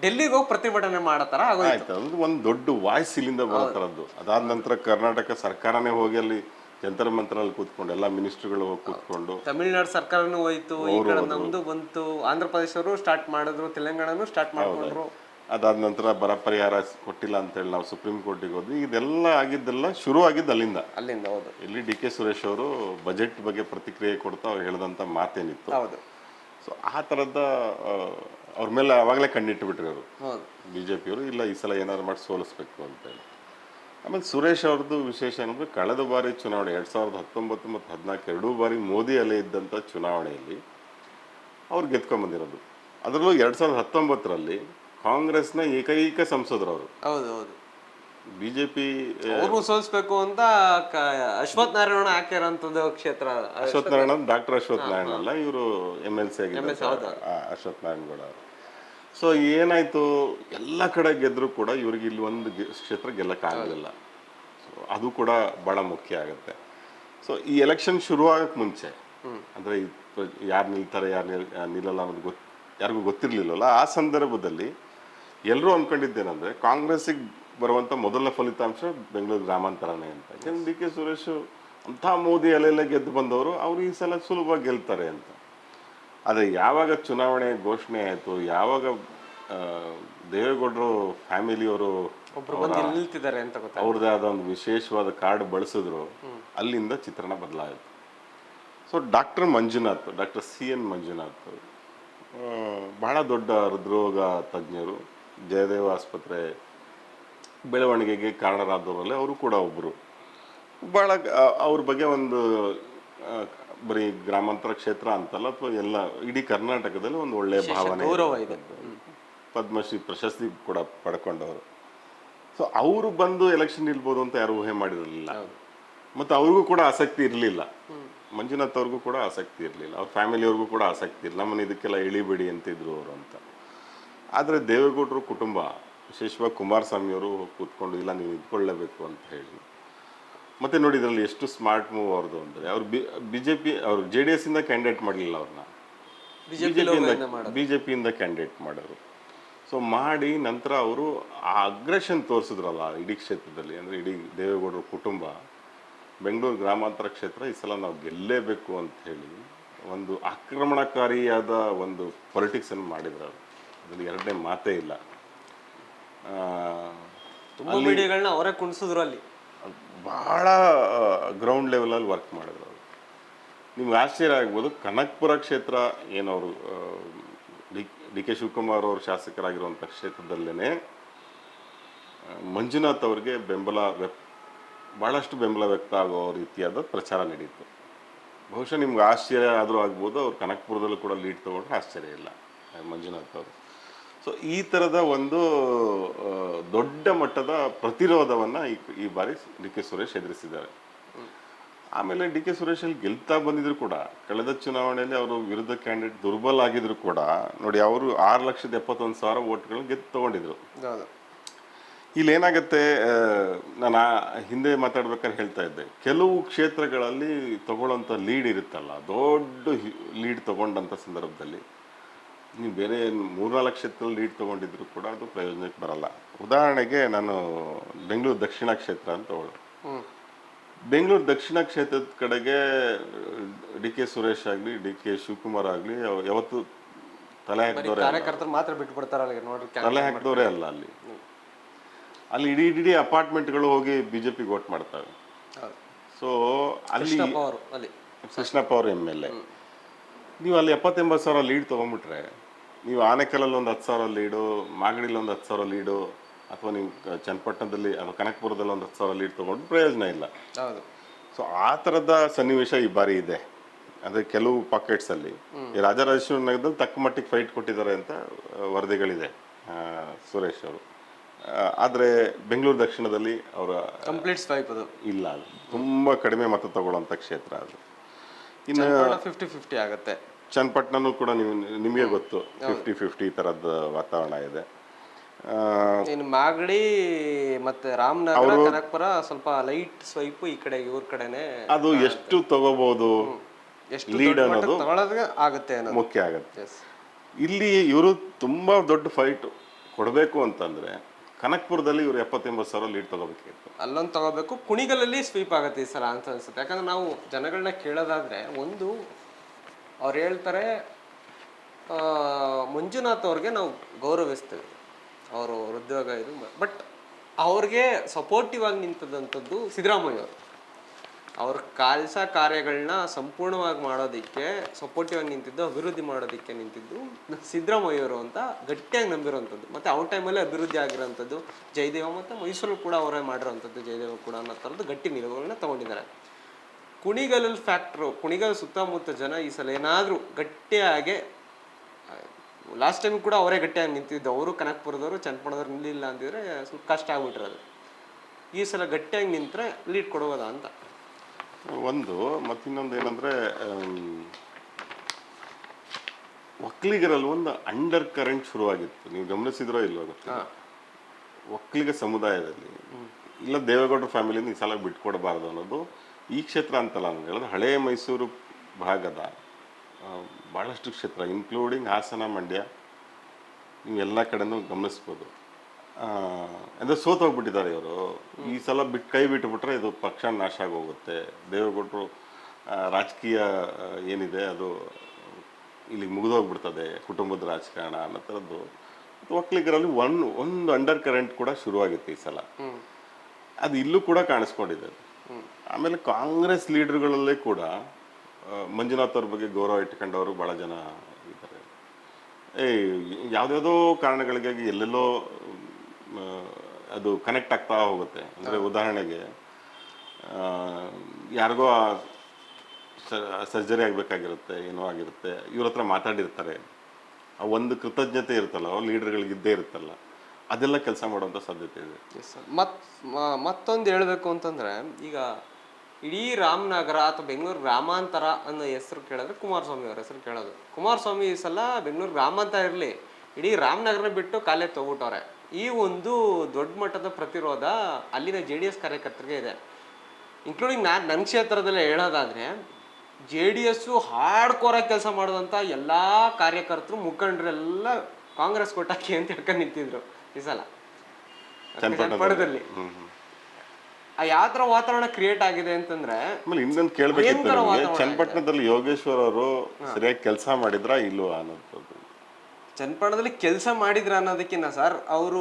ಡೆಲ್ಲಿಗೆ ಹೋಗಿ ಪ್ರತಿಭಟನೆ ಮಾಡತ್ತಾರ ಆಯ್ತು ಒಂದು ದೊಡ್ಡ ವಾಯ್ಸ್ ಇಲ್ಲಿಂದ ಬರೋ ಅದಾದ ನಂತರ ಕರ್ನಾಟಕ ಸರ್ಕಾರನೇ ಹೋಗಿ ಅಲ್ಲಿ ಜಂತರ ಮಂತ್ರನಲ್ಲಿ ಕೂತ್ಕೊಂಡು ಎಲ್ಲ ಮಿನಿಸ್ಟ್ರಿಗಳು ಹೋಗಿ ಕೂತ್ಕೊಂಡು. ತಮಿಳ್ನಾಡು ಸರ್ಕಾರನೂ ಹೋಯ್ತು ಈ ಕಡೆ ನಮ್ದು ಬಂತು ಆಂಧ್ರ ಪ್ರದೇಶವರು ಸ್ಟಾರ್ಟ್ ಮಾಡಿದ್ರು ತೆಲಂಗಾಣನು ಸ್ಟಾರ್ಟ್ ಮಾಡ್ಕೊಂಡ್ರು. ಅದಾದ ನಂತರ ಬರ ಪರಿಹಾರ ಕೊಟ್ಟಿಲ್ಲ ಅಂತೇಳಿ ನಾವು ಸುಪ್ರೀಂ ಕೋರ್ಟಿಗೆ ಹೋದ್ವಿ. ಇದೆಲ್ಲ ಆಗಿದ್ದೆಲ್ಲ ಶುರು ಆಗಿದ್ದು ಅಲ್ಲಿಂದ. ಅಲ್ಲಿಂದ ಹೌದು. ಇಲ್ಲಿ ಡಿ ಕೆ ಸುರೇಶ್ ಅವರು ಬಜೆಟ್ ಬಗ್ಗೆ ಪ್ರತಿಕ್ರಿಯೆ ಕೊಡ್ತಾ ಅವ್ರು ಹೇಳಿದಂಥ ಮಾತೇನಿತ್ತು. ಹೌದು. ಸೊ ಆ ಥರದ ಅವ್ರ ಮೇಲೆ ಅವಾಗಲೇ ಕಣ್ಣಿಟ್ಟು ಅವರು ಹೌದು. ಬಿ ಜೆ ಪಿಯವರು ಇಲ್ಲ ಈ ಸಲ ಏನಾದ್ರು ಮಾಡಿ ಸೋಲಿಸ್ಬೇಕು ಅಂತೇಳಿ. ಆಮೇಲೆ ಸುರೇಶ್ ಅವ್ರದ್ದು ವಿಶೇಷ ಏನಂದ್ರೆ ಕಳೆದ ಬಾರಿ ಚುನಾವಣೆ ಎರಡು ಸಾವಿರದ ಹತ್ತೊಂಬತ್ತು ಮತ್ತು ಹದಿನಾಲ್ಕು ಎರಡೂ ಬಾರಿ ಮೋದಿ ಅಲೆ ಇದ್ದಂಥ ಚುನಾವಣೆಯಲ್ಲಿ ಅವ್ರು ಗೆದ್ಕೊಂಬಂದಿರೋದು ಅದರಲ್ಲೂ ಎರಡ್ ಸಾವಿರದ ಹತ್ತೊಂಬತ್ತರಲ್ಲಿ ಕಾಂಗ್ರೆಸ್ನ ಏಕೈಕ ಸಂಸದರು ಅವರು ಹೌದು ಹೌದು ಬಿ ಜೆ ಪಿ ಅವ್ರನ್ನೂ ಸೋಲಿಸ್ಬೇಕು ಅಂತ ಅಶ್ವಥ್ ನಾರಾಯಣ ಹಾಕಿರೋಂಥದ್ದು ಕ್ಷೇತ್ರ. ಅಶ್ವಥ್ ನಾರಾಯಣ ಡಾಕ್ಟರ್ ಅಶ್ವಥ್ ನಾರಾಯಣ ಅಲ್ಲ ಇವರು ಎಂ ಎಲ್ ಸಿ ಆಗಿದ್ದಾರೆ. ಅಶ್ವಥ್ ನಾರಾಯಣ ಗೌಡ ಅವರು. ಸೊ ಏನಾಯ್ತು? ಎಲ್ಲ ಕಡೆ ಗೆದ್ದರೂ ಕೂಡ ಇವ್ರಿಗೆ ಇಲ್ಲಿ ಒಂದು ಕ್ಷೇತ್ರ ಗೆಲ್ಲಕ್ಕಾಗಲಿಲ್ಲ. ಸೊ ಅದು ಕೂಡ ಬಹಳ ಮುಖ್ಯ ಆಗುತ್ತೆ. ಸೊ ಈ ಎಲೆಕ್ಷನ್ ಶುರು ಆಗಕ್ಕೆ ಮುಂಚೆ ಅಂದ್ರೆ ಯಾರು ನಿಲ್ತಾರೆ ಯಾರು ನಿಲ್ಲಲ್ಲ ಅನ್ನೋದು ಗೊತ್ತು ಯಾರಿಗೂ ಗೊತ್ತಿರಲಿಲ್ಲಲ್ಲ. ಆ ಸಂದರ್ಭದಲ್ಲಿ ಎಲ್ಲರೂ ಅಂದ್ಕೊಂಡಿದ್ದೇನೆಂದರೆ ಕಾಂಗ್ರೆಸ್ಸಿಗೆ ಬರುವಂತ ಮೊದಲ ಫಲಿತಾಂಶ ಬೆಂಗಳೂರು ಗ್ರಾಮಾಂತರನೇ ಅಂತ. ಡಿ ಕೆ ಸುರೇಶ್ ಅಂಥ ಮೋದಿ ಅಲೆಲ್ಲ ಗೆದ್ದು ಬಂದವರು ಅವ್ರು ಈ ಸಲ ಸುಲಭವಾಗಿ ಗೆಲ್ತಾರೆ ಅಂತ. ಆದರೆ ಯಾವಾಗ ಚುನಾವಣೆ ಘೋಷಣೆ ಆಯಿತು ಯಾವಾಗ ದೇವೇಗೌಡರು ಫ್ಯಾಮಿಲಿಯವರು ನಿಲ್ತಿದ್ದಾರೆ ಅಂತ ಗೊತ್ತಾ ಅವ್ರದ್ದೇ ಆದ ಒಂದು ವಿಶೇಷವಾದ ಕಾರ್ಡ್ ಬಳಸಿದ್ರು ಅಲ್ಲಿಂದ ಚಿತ್ರಣ ಬದಲಾಯಿತು. So doctor Manjunath doctor C N Manjunath ಬಹಳ ದೊಡ್ಡ ಹೃದ್ರೋಗ ತಜ್ಞರು ಜಯದೇವ ಆಸ್ಪತ್ರೆ ಬೆಳವಣಿಗೆಗೆ ಕಾರಣರಾದವರಲ್ಲಿ ಅವರು ಕೂಡ ಒಬ್ಬರು ಭಾಳ ಅವ್ರ ಬಗ್ಗೆ ಒಂದು ಬರೀ ಗ್ರಾಮಾಂತರ ಕ್ಷೇತ್ರ ಅಂತಲ್ಲ ಅಥವಾ ಎಲ್ಲ ಇಡೀ ಕರ್ನಾಟಕದಲ್ಲಿ ಒಂದು ಒಳ್ಳೆಯ ಭಾವನೆ ಗೌರವ ಇದೆ. ಪದ್ಮಶ್ರೀ ಪ್ರಶಸ್ತಿ ಕೂಡ ಪಡ್ಕೊಂಡವರು. ಸೊ ಅವರು ಬಂದು ಎಲೆಕ್ಷನ್ ನಿಲ್ಬೋದು ಅಂತ ಯಾರು ಊಹೆ ಮಾಡಿರಲಿಲ್ಲ. ಮತ್ತು ಅವ್ರಿಗೂ ಕೂಡ ಆಸಕ್ತಿ ಇರಲಿಲ್ಲ. ಮಂಜುನಾಥ್ ಅವ್ರಿಗೂ ಕೂಡ ಆಸಕ್ತಿ ಇರಲಿಲ್ಲ. ಅವ್ರ ಫ್ಯಾಮಿಲಿಯವ್ರಿಗೂ ಕೂಡ ಆಸಕ್ತಿ ಇರಲಿಲ್ಲ. ನಮ್ಮನ್ನು ಇದಕ್ಕೆಲ್ಲ ಎಳಿಬೇಡಿ ಅಂತಿದ್ರು ಅವರು ಅಂತ. ಆದರೆ ದೇವೇಗೌಡರು ಕುಟುಂಬ ವಿಶೇಷವಾಗಿ ಕುಮಾರಸ್ವಾಮಿಯವರು ಕೂತ್ಕೊಂಡು ಇಲ್ಲ ನೀವು ಇದ್ಕೊಳ್ಳೇಬೇಕು ಅಂತ ಹೇಳಿ. ಮತ್ತೆ ನೋಡಿ ಇದರಲ್ಲಿ ಎಷ್ಟು ಸ್ಮಾರ್ಟ್ ಮೂವ್ ಅವ್ರದ್ದು ಅಂದರೆ ಅವ್ರು ಬಿ ಜೆ ಪಿ ಅವ್ರು ಜೆ ಡಿ ಎಸ್ಸಿಂದ ಕ್ಯಾಂಡಿಡೇಟ್ ಮಾಡಲಿಲ್ಲ ಅವ್ರನ್ನ ಬಿಜೆಪಿಯಿಂದ ಕ್ಯಾಂಡಿಡೇಟ್ ಮಾಡೋರು ಸೊ ಮಾಡಿ ನಂತರ ಅವರು ಆ ಅಗ್ರೆಷನ್ ತೋರಿಸಿದ್ರಲ್ಲ ಇಡೀ ಕ್ಷೇತ್ರದಲ್ಲಿ ಅಂದರೆ ಇಡೀ ದೇವೇಗೌಡರ ಕುಟುಂಬ ಬೆಂಗಳೂರು ಗ್ರಾಮಾಂತರ ಕ್ಷೇತ್ರ ಈ ಸಲ ನಾವು ಗೆಲ್ಲೇಬೇಕು ಅಂತ ಹೇಳಿ ಒಂದು ಆಕ್ರಮಣಕಾರಿಯಾದ ಒಂದು ಪೊಲಿಟಿಕ್ಸನ್ನು ಮಾಡಿದ್ರು ಅವರು. ಅದರಲ್ಲಿ ಎರಡನೇ ಮಾತೇ ಇಲ್ಲ. ಮೀಡಿಯಾಗಳನ್ನ ಅವರೇ ಕುಣಿಸಿದ್ರು ಅಲ್ಲಿ. ಭಾಳ ಗ್ರೌಂಡ್ ಲೆವೆಲಲ್ಲಿ ವರ್ಕ್ ಮಾಡಿದ್ರು ಅವರು. ನಿಮ್ಗೆ ಆಶ್ಚರ್ಯ ಆಗ್ಬೋದು, ಕನಕ್ಪುರ ಕ್ಷೇತ್ರ ಏನವರು ಡಿ ಡಿ ಕೆ ಶಿವಕುಮಾರ್ ಅವರು ಶಾಸಕರಾಗಿರುವಂಥ ಕ್ಷೇತ್ರದಲ್ಲೇ ಮಂಜುನಾಥ್ ಅವ್ರಿಗೆ ಬೆಂಬಲ ವ್ಯಕ್ ಭಾಳಷ್ಟು ಬೆಂಬಲ ವ್ಯಕ್ತ ಆಗೋ ರೀತಿಯಾದ ಪ್ರಚಾರ ನಡೀತು. ಬಹುಶಃ ನಿಮ್ಗೆ ಆಶ್ಚರ್ಯ ಆದರೂ ಆಗ್ಬೋದು, ಅವ್ರು ಕನಕ್ಪುರದಲ್ಲೂ ಕೂಡ ಲೀಡ್ ತೊಗೊಂಡ್ರೆ ಆಶ್ಚರ್ಯ ಇಲ್ಲ ಮಂಜುನಾಥ್ ಅವರು. ಸೊ ಈ ಥರದ ಒಂದು ದೊಡ್ಡ ಮಟ್ಟದ ಪ್ರತಿರೋಧವನ್ನು ಈ ಈ ಬಾರಿ ಡಿ ಕೆ ಸುರೇಶ್ ಎದುರಿಸಿದ್ದಾರೆ. ಆಮೇಲೆ ಡಿ ಕೆ ಸುರೇಶ್ ಅಲ್ಲಿ ಗೆಲ್ತಾ ಬಂದಿದ್ರು ಕೂಡ ಕಳೆದ ಚುನಾವಣೆಯಲ್ಲಿ ಅವರು ವಿರುದ್ಧ ಕ್ಯಾಂಡಿಡೇಟ್ ದುರ್ಬಲ ಆಗಿದ್ರು ಕೂಡ ನೋಡಿ ಅವರು ಆರು ಲಕ್ಷದ ಎಪ್ಪತ್ತೊಂದು ಸಾವಿರ ಓಟ್ಗಳನ್ನ ಗೆದ್ದು ತಗೊಂಡಿದ್ರು. ಇಲ್ಲಿ ಏನಾಗುತ್ತೆ ನಾನು ಹಿಂದೆ ಮಾತಾಡ್ಬೇಕಾದ್ರೆ ಹೇಳ್ತಾ ಇದ್ದೆ. ಕೆಲವು ಕ್ಷೇತ್ರಗಳಲ್ಲಿ ತಗೊಳ್ಳೋಂಥ ಲೀಡ್ ಇರುತ್ತಲ್ಲ ದೊಡ್ಡ ಲೀಡ್ ತಗೊಂಡಂಥ ಸಂದರ್ಭದಲ್ಲಿ ನೀವು ಬೇರೆ ಮೂರ್ನಾಲ್ಕು ಕ್ಷೇತ್ರದಲ್ಲಿ ಲೀಡ್ ತಗೊಂಡಿದ್ರು ಕೂಡ ಅದು ಪ್ರಯೋಜನಕ್ಕೆ ಬರಲ್ಲ. ಉದಾಹರಣೆಗೆ ನಾನು ಬೆಂಗಳೂರು ದಕ್ಷಿಣ ಕ್ಷೇತ್ರ ಅಂತ ತಗೊಳ್ಳಿ. ಬೆಂಗಳೂರು ದಕ್ಷಿಣ ಕ್ಷೇತ್ರದ ಕಡೆಗೆ ಡಿ ಕೆ ಸುರೇಶ್ ಆಗಲಿ ಡಿ ಕೆ ಶಿವಕುಮಾರ್ ಆಗಲಿ ಯಾವತ್ತು ತಲೆ ಹಾಕಿದವರೇ ಕಾರ್ಯಕರ್ತರು ಮಾತ್ರ ಬಿಟ್ಟು ಬಿಡ್ತಾರಲ್ಲ ನೋಡ್ರಿ ತಲೆ ಹಾಕಿದವರೇ ಅಲ್ಲ ಅಲ್ಲಿ. ಅಲ್ಲಿ ಇಡೀ ಇಡೀ ಅಪಾರ್ಟ್ಮೆಂಟ್ಗಳು ಹೋಗಿ ಬಿಜೆಪಿಗೆ ವೋಟ್ ಮಾಡ್ತವೆ ಹೌದು. ಸೊ ಅಲ್ಲಿ ಕೃಷ್ಣಪ್ಪ ಅವರು ಅಲ್ಲಿ. ಕೃಷ್ಣಪ್ಪ ಅವ್ರ ಎಂ ಎಲ್ ಎ. ನೀವು ಅಲ್ಲಿ ಎಪ್ಪತ್ತೆಂಬತ್ತು ಸಾವಿರ ಲೀಡ್ ತೊಗೊಂಡ್ಬಿಟ್ರೆ ನೀವು ಆನೆಕಲ್ಲಲ್ಲಿ ಒಂದು ಹತ್ತು ಸಾವಿರ ಲೀಡು ಮಾಗಡಿಲಿ ಒಂದು ಹತ್ತು ಸಾವಿರ ಲೀಡು ಅಥವಾ ನೀವು ಕ- ಚನ್ನಪಟ್ಟಣದಲ್ಲಿ ಅಥವಾ ಕನಕಪುರದಲ್ಲಿ ಒಂದು ಹತ್ತು ಸಾವಿರ ಲೀಡ್ ತೊಗೊಂಡು ಪ್ರಯೋಜನ ಇಲ್ಲ. ಹೌದು. ಸೊ ಆ ಥರದ ಸನ್ನಿವೇಶ ಈ ಬಾರಿ ಇದೆ. ಅಂದರೆ ಕೆಲವು ಪಾಕೆಟ್ಸಲ್ಲಿ ಈ ರಾಜರಾಜೇಶ್ವರಿ ನಗರದಲ್ಲಿ ತಕ್ಕ ಮಟ್ಟಿಗೆ ಫೈಟ್ ಕೊಟ್ಟಿದ್ದಾರೆ ಅಂತ ಆ, ವರದಿಗಳಿದೆ ಆ, ಸುರೇಶ್ ಅವರು. ಆದರೆ ಬೆಂಗಳೂರು ದಕ್ಷಿಣದಲ್ಲಿ ಅವರ ಕಂಪ್ಲೀಟ್ ಸ್ವೈಪ್ ಅದು. ಇಲ್ಲ ಅದು. ತುಂಬ ಕಡಿಮೆ ಮತ ತಗೊಳ್ಳೋಂಥ ಕ್ಷೇತ್ರ ಅದು. ಇನ್ನು ಫಿಫ್ಟಿ ಫಿಫ್ಟಿ ಆಗುತ್ತೆ. ಚನ್ನಪಟ್ಟಣನೂ ಕೂಡ ನೀವು ನಿಮಗೆ ಗೊತ್ತು. ಫಿಫ್ಟಿ ಫಿಫ್ಟಿ ಥರದ ವಾತಾವರಣ ಇದೆ. ಇನ್ನು ಮಾಗಡಿ ಮತ್ತೆ ರಾಮನಗರ ಕನಕಪುರ ಸ್ವಲ್ಪ ಲೈಟ್ ಸ್ವೈಪ್ ಈ ಕಡೆ ಇವ್ರ ಕಡೆನೆ ಅದು ಎಷ್ಟು ತಗೋಬಹುದು ಎಷ್ಟು ಲೀಡ್ ಅನ್ನೋದು ಆಗುತ್ತೆ ಮುಖ್ಯ ಆಗುತ್ತೆ. ಇಲ್ಲಿ ಇವರು ತುಂಬಾ ದೊಡ್ಡ ಫೈಟ್ ಕೊಡಬೇಕು ಅಂತಂದ್ರೆ ಕನಕ್ಪುರದಲ್ಲಿ ಇವರು ಎಪ್ಪತ್ತೆಂಬತ್ತು ಸಾವಿರ ಲೀಡ್ ತಗೋಬೇಕಿತ್ತು. ಅಲ್ಲೊಂದು ತಗೋಬೇಕು ಕುಣಿಗಲಲ್ಲಿ ಸ್ವೀಪ್ ಆಗುತ್ತೆ ಈ ಸಲ ಅಂತ ಅನ್ಸುತ್ತೆ. ಯಾಕಂದ್ರೆ ನಾವು ಜನಗಳನ್ನ ಕೇಳೋದಾದ್ರೆ ಒಂದು ಅವ್ರು ಹೇಳ್ತಾರೆ ಮಂಜುನಾಥ್ ಅವ್ರಿಗೆ ನಾವು ಗೌರವಿಸ್ತೇವೆ. ಅವರು ಉದ್ಯೋಗ ಇದು ಬಟ್ ಅವ್ರಿಗೆ ಸಪೋರ್ಟಿವ್ ಆಗಿ ನಿಂತದಂಥದ್ದು ಸಿದ್ದರಾಮಯ್ಯ ಅವರು. ಅವ್ರ ಕಾಲ್ಸ ಕಾರ್ಯಗಳನ್ನ ಸಂಪೂರ್ಣವಾಗಿ ಮಾಡೋದಕ್ಕೆ ಸಪೋರ್ಟಿವ್ ಆಗಿ ನಿಂತಿದ್ದು, ಅಭಿವೃದ್ಧಿ ಮಾಡೋದಕ್ಕೆ ನಿಂತಿದ್ದು ಸಿದ್ದರಾಮಯ್ಯವರು ಅಂತ ಗಟ್ಟಿಯಾಗಿ ನಂಬಿರೋವಂಥದ್ದು. ಮತ್ತು ಅವ್ರ ಟೈಮಲ್ಲಿ ಅಭಿವೃದ್ಧಿ ಆಗಿರೋಂಥದ್ದು ಜಯದೇವ ಮತ್ತು ಮೈಸೂರು ಕೂಡ ಅವರೇ ಮಾಡಿರೋಂಥದ್ದು ಜಯದೇವ ಕೂಡ ಅನ್ನೋ ಥರದ್ದು ಗಟ್ಟಿ ನಿಲುವುಗಳನ್ನ ತಗೊಂಡಿದ್ದಾರೆ. ಕುಣಿಗಲಲ್ಲಿ ಫ್ಯಾಕ್ಟ್ರು ಕುಣಿಗಲ್ ಸುತ್ತಮುತ್ತ ಜನ ಈ ಸಲ ಏನಾದರೂ ಗಟ್ಟಿಯಾಗೆ ಲಾಸ್ಟ್ ಟೈಮ್ ಕೂಡ ಅವರೇ ಗಟ್ಟಿಯಾಗಿ ನಿಂತಿದ್ದು. ಅವರು ಕನಕಪುರದವರು ಚನ್ನಪಣದವ್ರು ನಿಲ್ಲಿಲ್ಲ ಅಂತಿದ್ರೆ ಸ್ವಲ್ಪ ಕಷ್ಟ ಆಗ್ಬಿಟ್ರದು ಈ ಸಲ ಗಟ್ಟಿಯಾಗಿ ನಿಂತರೆ ಲೀಡ್ ಕೊಡೋದ ಅಂತ. ಒಂದು ಮತ್ತಿನ್ನೊಂದು ಏನಂದ್ರೆ ಒಕ್ಕಲಿಗರಲ್ಲಿ ಒಂದು ಅಂಡರ್ ಕರೆಂಟ್ ಶುರುವಾಗಿತ್ತು. ನೀವು ಗಮನಿಸಿದ್ರೋ ಇಲ್ಲವೋ ಗೊತ್ತಾ ಒಕ್ಕಲಿಗ ಸಮುದಾಯದಲ್ಲಿ. ಇಲ್ಲ ದೇವೇಗೌಡರ ಫ್ಯಾಮಿಲಿನ ಈ ಸಲ ಬಿಟ್ಕೊಡಬಾರದು ಅನ್ನೋದು ಈ ಕ್ಷೇತ್ರ ಅಂತಲ್ಲ ನಾನು ಹೇಳೋದು. ಹಳೇ ಮೈಸೂರು ಭಾಗದ ಭಾಳಷ್ಟು ಕ್ಷೇತ್ರ ಇನ್ಕ್ಲೂಡಿಂಗ್ ಹಾಸನ ಮಂಡ್ಯ ನೀವು ಎಲ್ಲ ಕಡೆನೂ ಗಮನಿಸ್ಬೋದು. ಅಂದರೆ ಸೋತೋಗ್ಬಿಟ್ಟಿದ್ದಾರೆ ಸೋತು ಹೋಗ್ಬಿಟ್ಟಿದ್ದಾರೆ ಇವರು. ಈ ಸಲ ಬಿಟ್ಟು ಕೈ ಬಿಟ್ಟುಬಿಟ್ರೆ ಇದು ಪಕ್ಷ ನಾಶ ಆಗೋಗುತ್ತೆ. ದೇವೇಗೌಡರು ಕೊಟ್ಟರು ರಾಜಕೀಯ ಏನಿದೆ ಅದು ಇಲ್ಲಿ ಮುಗಿದೋಗ್ಬಿಡ್ತದೆ ಕುಟುಂಬದ ರಾಜಕಾರಣ ಅನ್ನೋ ಥರದ್ದು. ಒಕ್ಕಲಿಗರಲ್ಲಿ ಒನ್ ಒಂದು ಅಂಡರ್ ಕರೆಂಟ್ ಕೂಡ ಶುರುವಾಗಿತ್ತು ಈ ಸಲ. ಅದು ಇಲ್ಲೂ ಕೂಡ ಕಾಣಿಸ್ಕೊಂಡಿದೆ ಅದು. ಆಮೇಲೆ ಕಾಂಗ್ರೆಸ್ ಲೀಡರ್ಗಳಲ್ಲೇ ಕೂಡ ಮಂಜುನಾಥ್ ಅವ್ರ ಬಗ್ಗೆ ಗೌರವ ಇಟ್ಕೊಂಡವರು ಭಾಳ ಜನ ಇದ್ದಾರೆ. ಏ ಯಾವುದ್ಯಾವುದೋ ಕಾರಣಗಳಿಗಾಗಿ ಎಲ್ಲೆಲ್ಲೋ ಅದು ಕನೆಕ್ಟ್ ಆಗ್ತಾ ಹೋಗುತ್ತೆ. ಅಂದರೆ ಉದಾಹರಣೆಗೆ ಯಾರಿಗೋ ಸರ್ಜರಿ ಆಗಬೇಕಾಗಿರುತ್ತೆ ಏನೋ ಆಗಿರುತ್ತೆ ಇವ್ರ ಹತ್ರ ಮಾತಾಡಿರ್ತಾರೆ. ಆ ಒಂದು ಕೃತಜ್ಞತೆ ಇರುತ್ತಲ್ಲ ಅವ್ರ ಲೀಡರ್ಗಳಿಗೆ ಇದ್ದೇ ಇರುತ್ತಲ್ಲ ಅದೆಲ್ಲ ಕೆಲಸ ಮಾಡುವಂಥ ಸಾಧ್ಯತೆ ಇದೆ. ಮತ್ ಮತ್ತೊಂದು ಹೇಳಬೇಕು ಅಂತಂದರೆ ಈಗ ಇಡೀ ರಾಮನಗರ ಅಥವಾ ಬೆಂಗಳೂರು ಗ್ರಾಮಾಂತರ ಅನ್ನೋ ಹೆಸರು ಕೇಳಿದ್ರೆ ಕುಮಾರಸ್ವಾಮಿ ಅವ್ರ ಹೆಸರು ಕೇಳೋದು. ಕುಮಾರಸ್ವಾಮಿ ಈ ಸಲ ಬೆಂಗಳೂರು ಗ್ರಾಮಾಂತರ ಇರಲಿ ಇಡೀ ರಾಮನಗರನ ಬಿಟ್ಟು ಕಾಲೇ ತೊಗೊಟ್ಟವ್ರೆ ಈ ಒಂದು ದೊಡ್ಡ ಮಟ್ಟದ ಪ್ರತಿರೋಧ ಅಲ್ಲಿನ ಜೆ ಡಿ ಎಸ್ ಕಾರ್ಯಕರ್ತರಿಗೆ ಇದೆ. ಇನ್ಕ್ಲೂಡಿಂಗ್ ನಾನು ನನ್ನ ಕ್ಷೇತ್ರದಲ್ಲೇ ಹೇಳೋದಾದ್ರೆ ಜೆ ಡಿ ಎಸ್ಸು ಹಾರ್ಡ್ಕೋರಾಗಿ ಕೆಲಸ ಮಾಡಿದಂಥ ಎಲ್ಲ ಕಾರ್ಯಕರ್ತರು ಮುಖಂಡರೆಲ್ಲ ಕಾಂಗ್ರೆಸ್ ಕೊಟ್ಟಾಕಿ ಅಂತ ಹೇಳ್ಕೊಂಡು ನಿಂತಿದ್ರು ಈ ಸಲ. ಚನ್ನಪಟ್ಟಣದಲ್ಲಿ. ಯಾವ ತರ ವಾತಾವರಣ ಕ್ರಿಯೇಟ್ ಆಗಿದೆ ಅಂತಂದ್ರೆ ಆಮೇಲೆ ಇನ್ನೊಂದು ಕೇಳ್ಬೇಕಿತ್ತು ಭಯಂಕರ ನಿಮಗೆ. ವಾತಾವರಣ ಚನ್ನಪಟ್ಟಣದಲ್ಲಿ ಯೋಗೇಶ್ವರ್ ಅವರು ಸರಿಯಾಗಿ ಕೆಲಸ ಮಾಡಿದ್ರಾ ಇಲ್ವಾ ಅನ್ನೋದು ಚನ್ನಪಟ್ಟಣದಲ್ಲಿ ಕೆಲಸ ಮಾಡಿದ್ರ ಅನ್ನೋದಕ್ಕಿಂತ ಸರ್ ಅವರು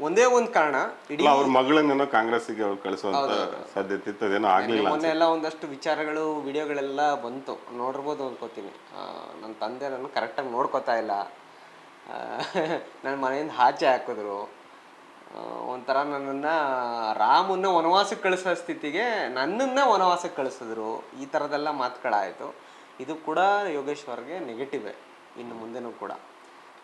ಒಂದೇ ಒಂದು ಕಾರಣ ಇಡೀ ಇಲ್ಲ ಅವ್ರ ಮಗಳನ್ನೇನೋ ಕಾಂಗ್ರೆಸ್ಸಿಗೆ ಅವ್ರು ಕಳಿಸುವಂತ ಸಾಧ್ಯತೆ ಇತ್ತು ಅದೇನೋ ಆಗ್ಲಿಲ್ಲ ಮೊನ್ನೆ ಎಲ್ಲ ಒಂದಷ್ಟು ವಿಚಾರಗಳು ವಿಡಿಯೋಗಳೆಲ್ಲ ಬಂತು. ನೋಡಿರ್ಬೋದು ಅನ್ಕೋತೀನಿ. ನನ್ನ ತಂದೆ ನಾನು ಕರೆಕ್ಟಾಗಿ ನೋಡ್ಕೋತಾ ಇಲ್ಲ. ನನ್ನ ಮನೆಯಿಂದ ಆಚೆ ಹಾಕಿದ್ರು. ಒಂಥರ ನನ್ನನ್ನು ರಾಮನ್ನ ವನವಾಸಕ್ಕೆ ಕಳಿಸೋ ಸ್ಥಿತಿಗೆ ನನ್ನನ್ನ ವನವಾಸಕ್ಕೆ ಕಳಿಸಿದ್ರು. ಈ ಥರದೆಲ್ಲ ಮಾತುಗಳಾಯಿತು. ಇದು ಕೂಡ ಯೋಗೇಶ್ವರ್ಗೆ ನೆಗೆಟಿವೇ ಇನ್ನು ಮುಂದೆನೂ ಕೂಡ.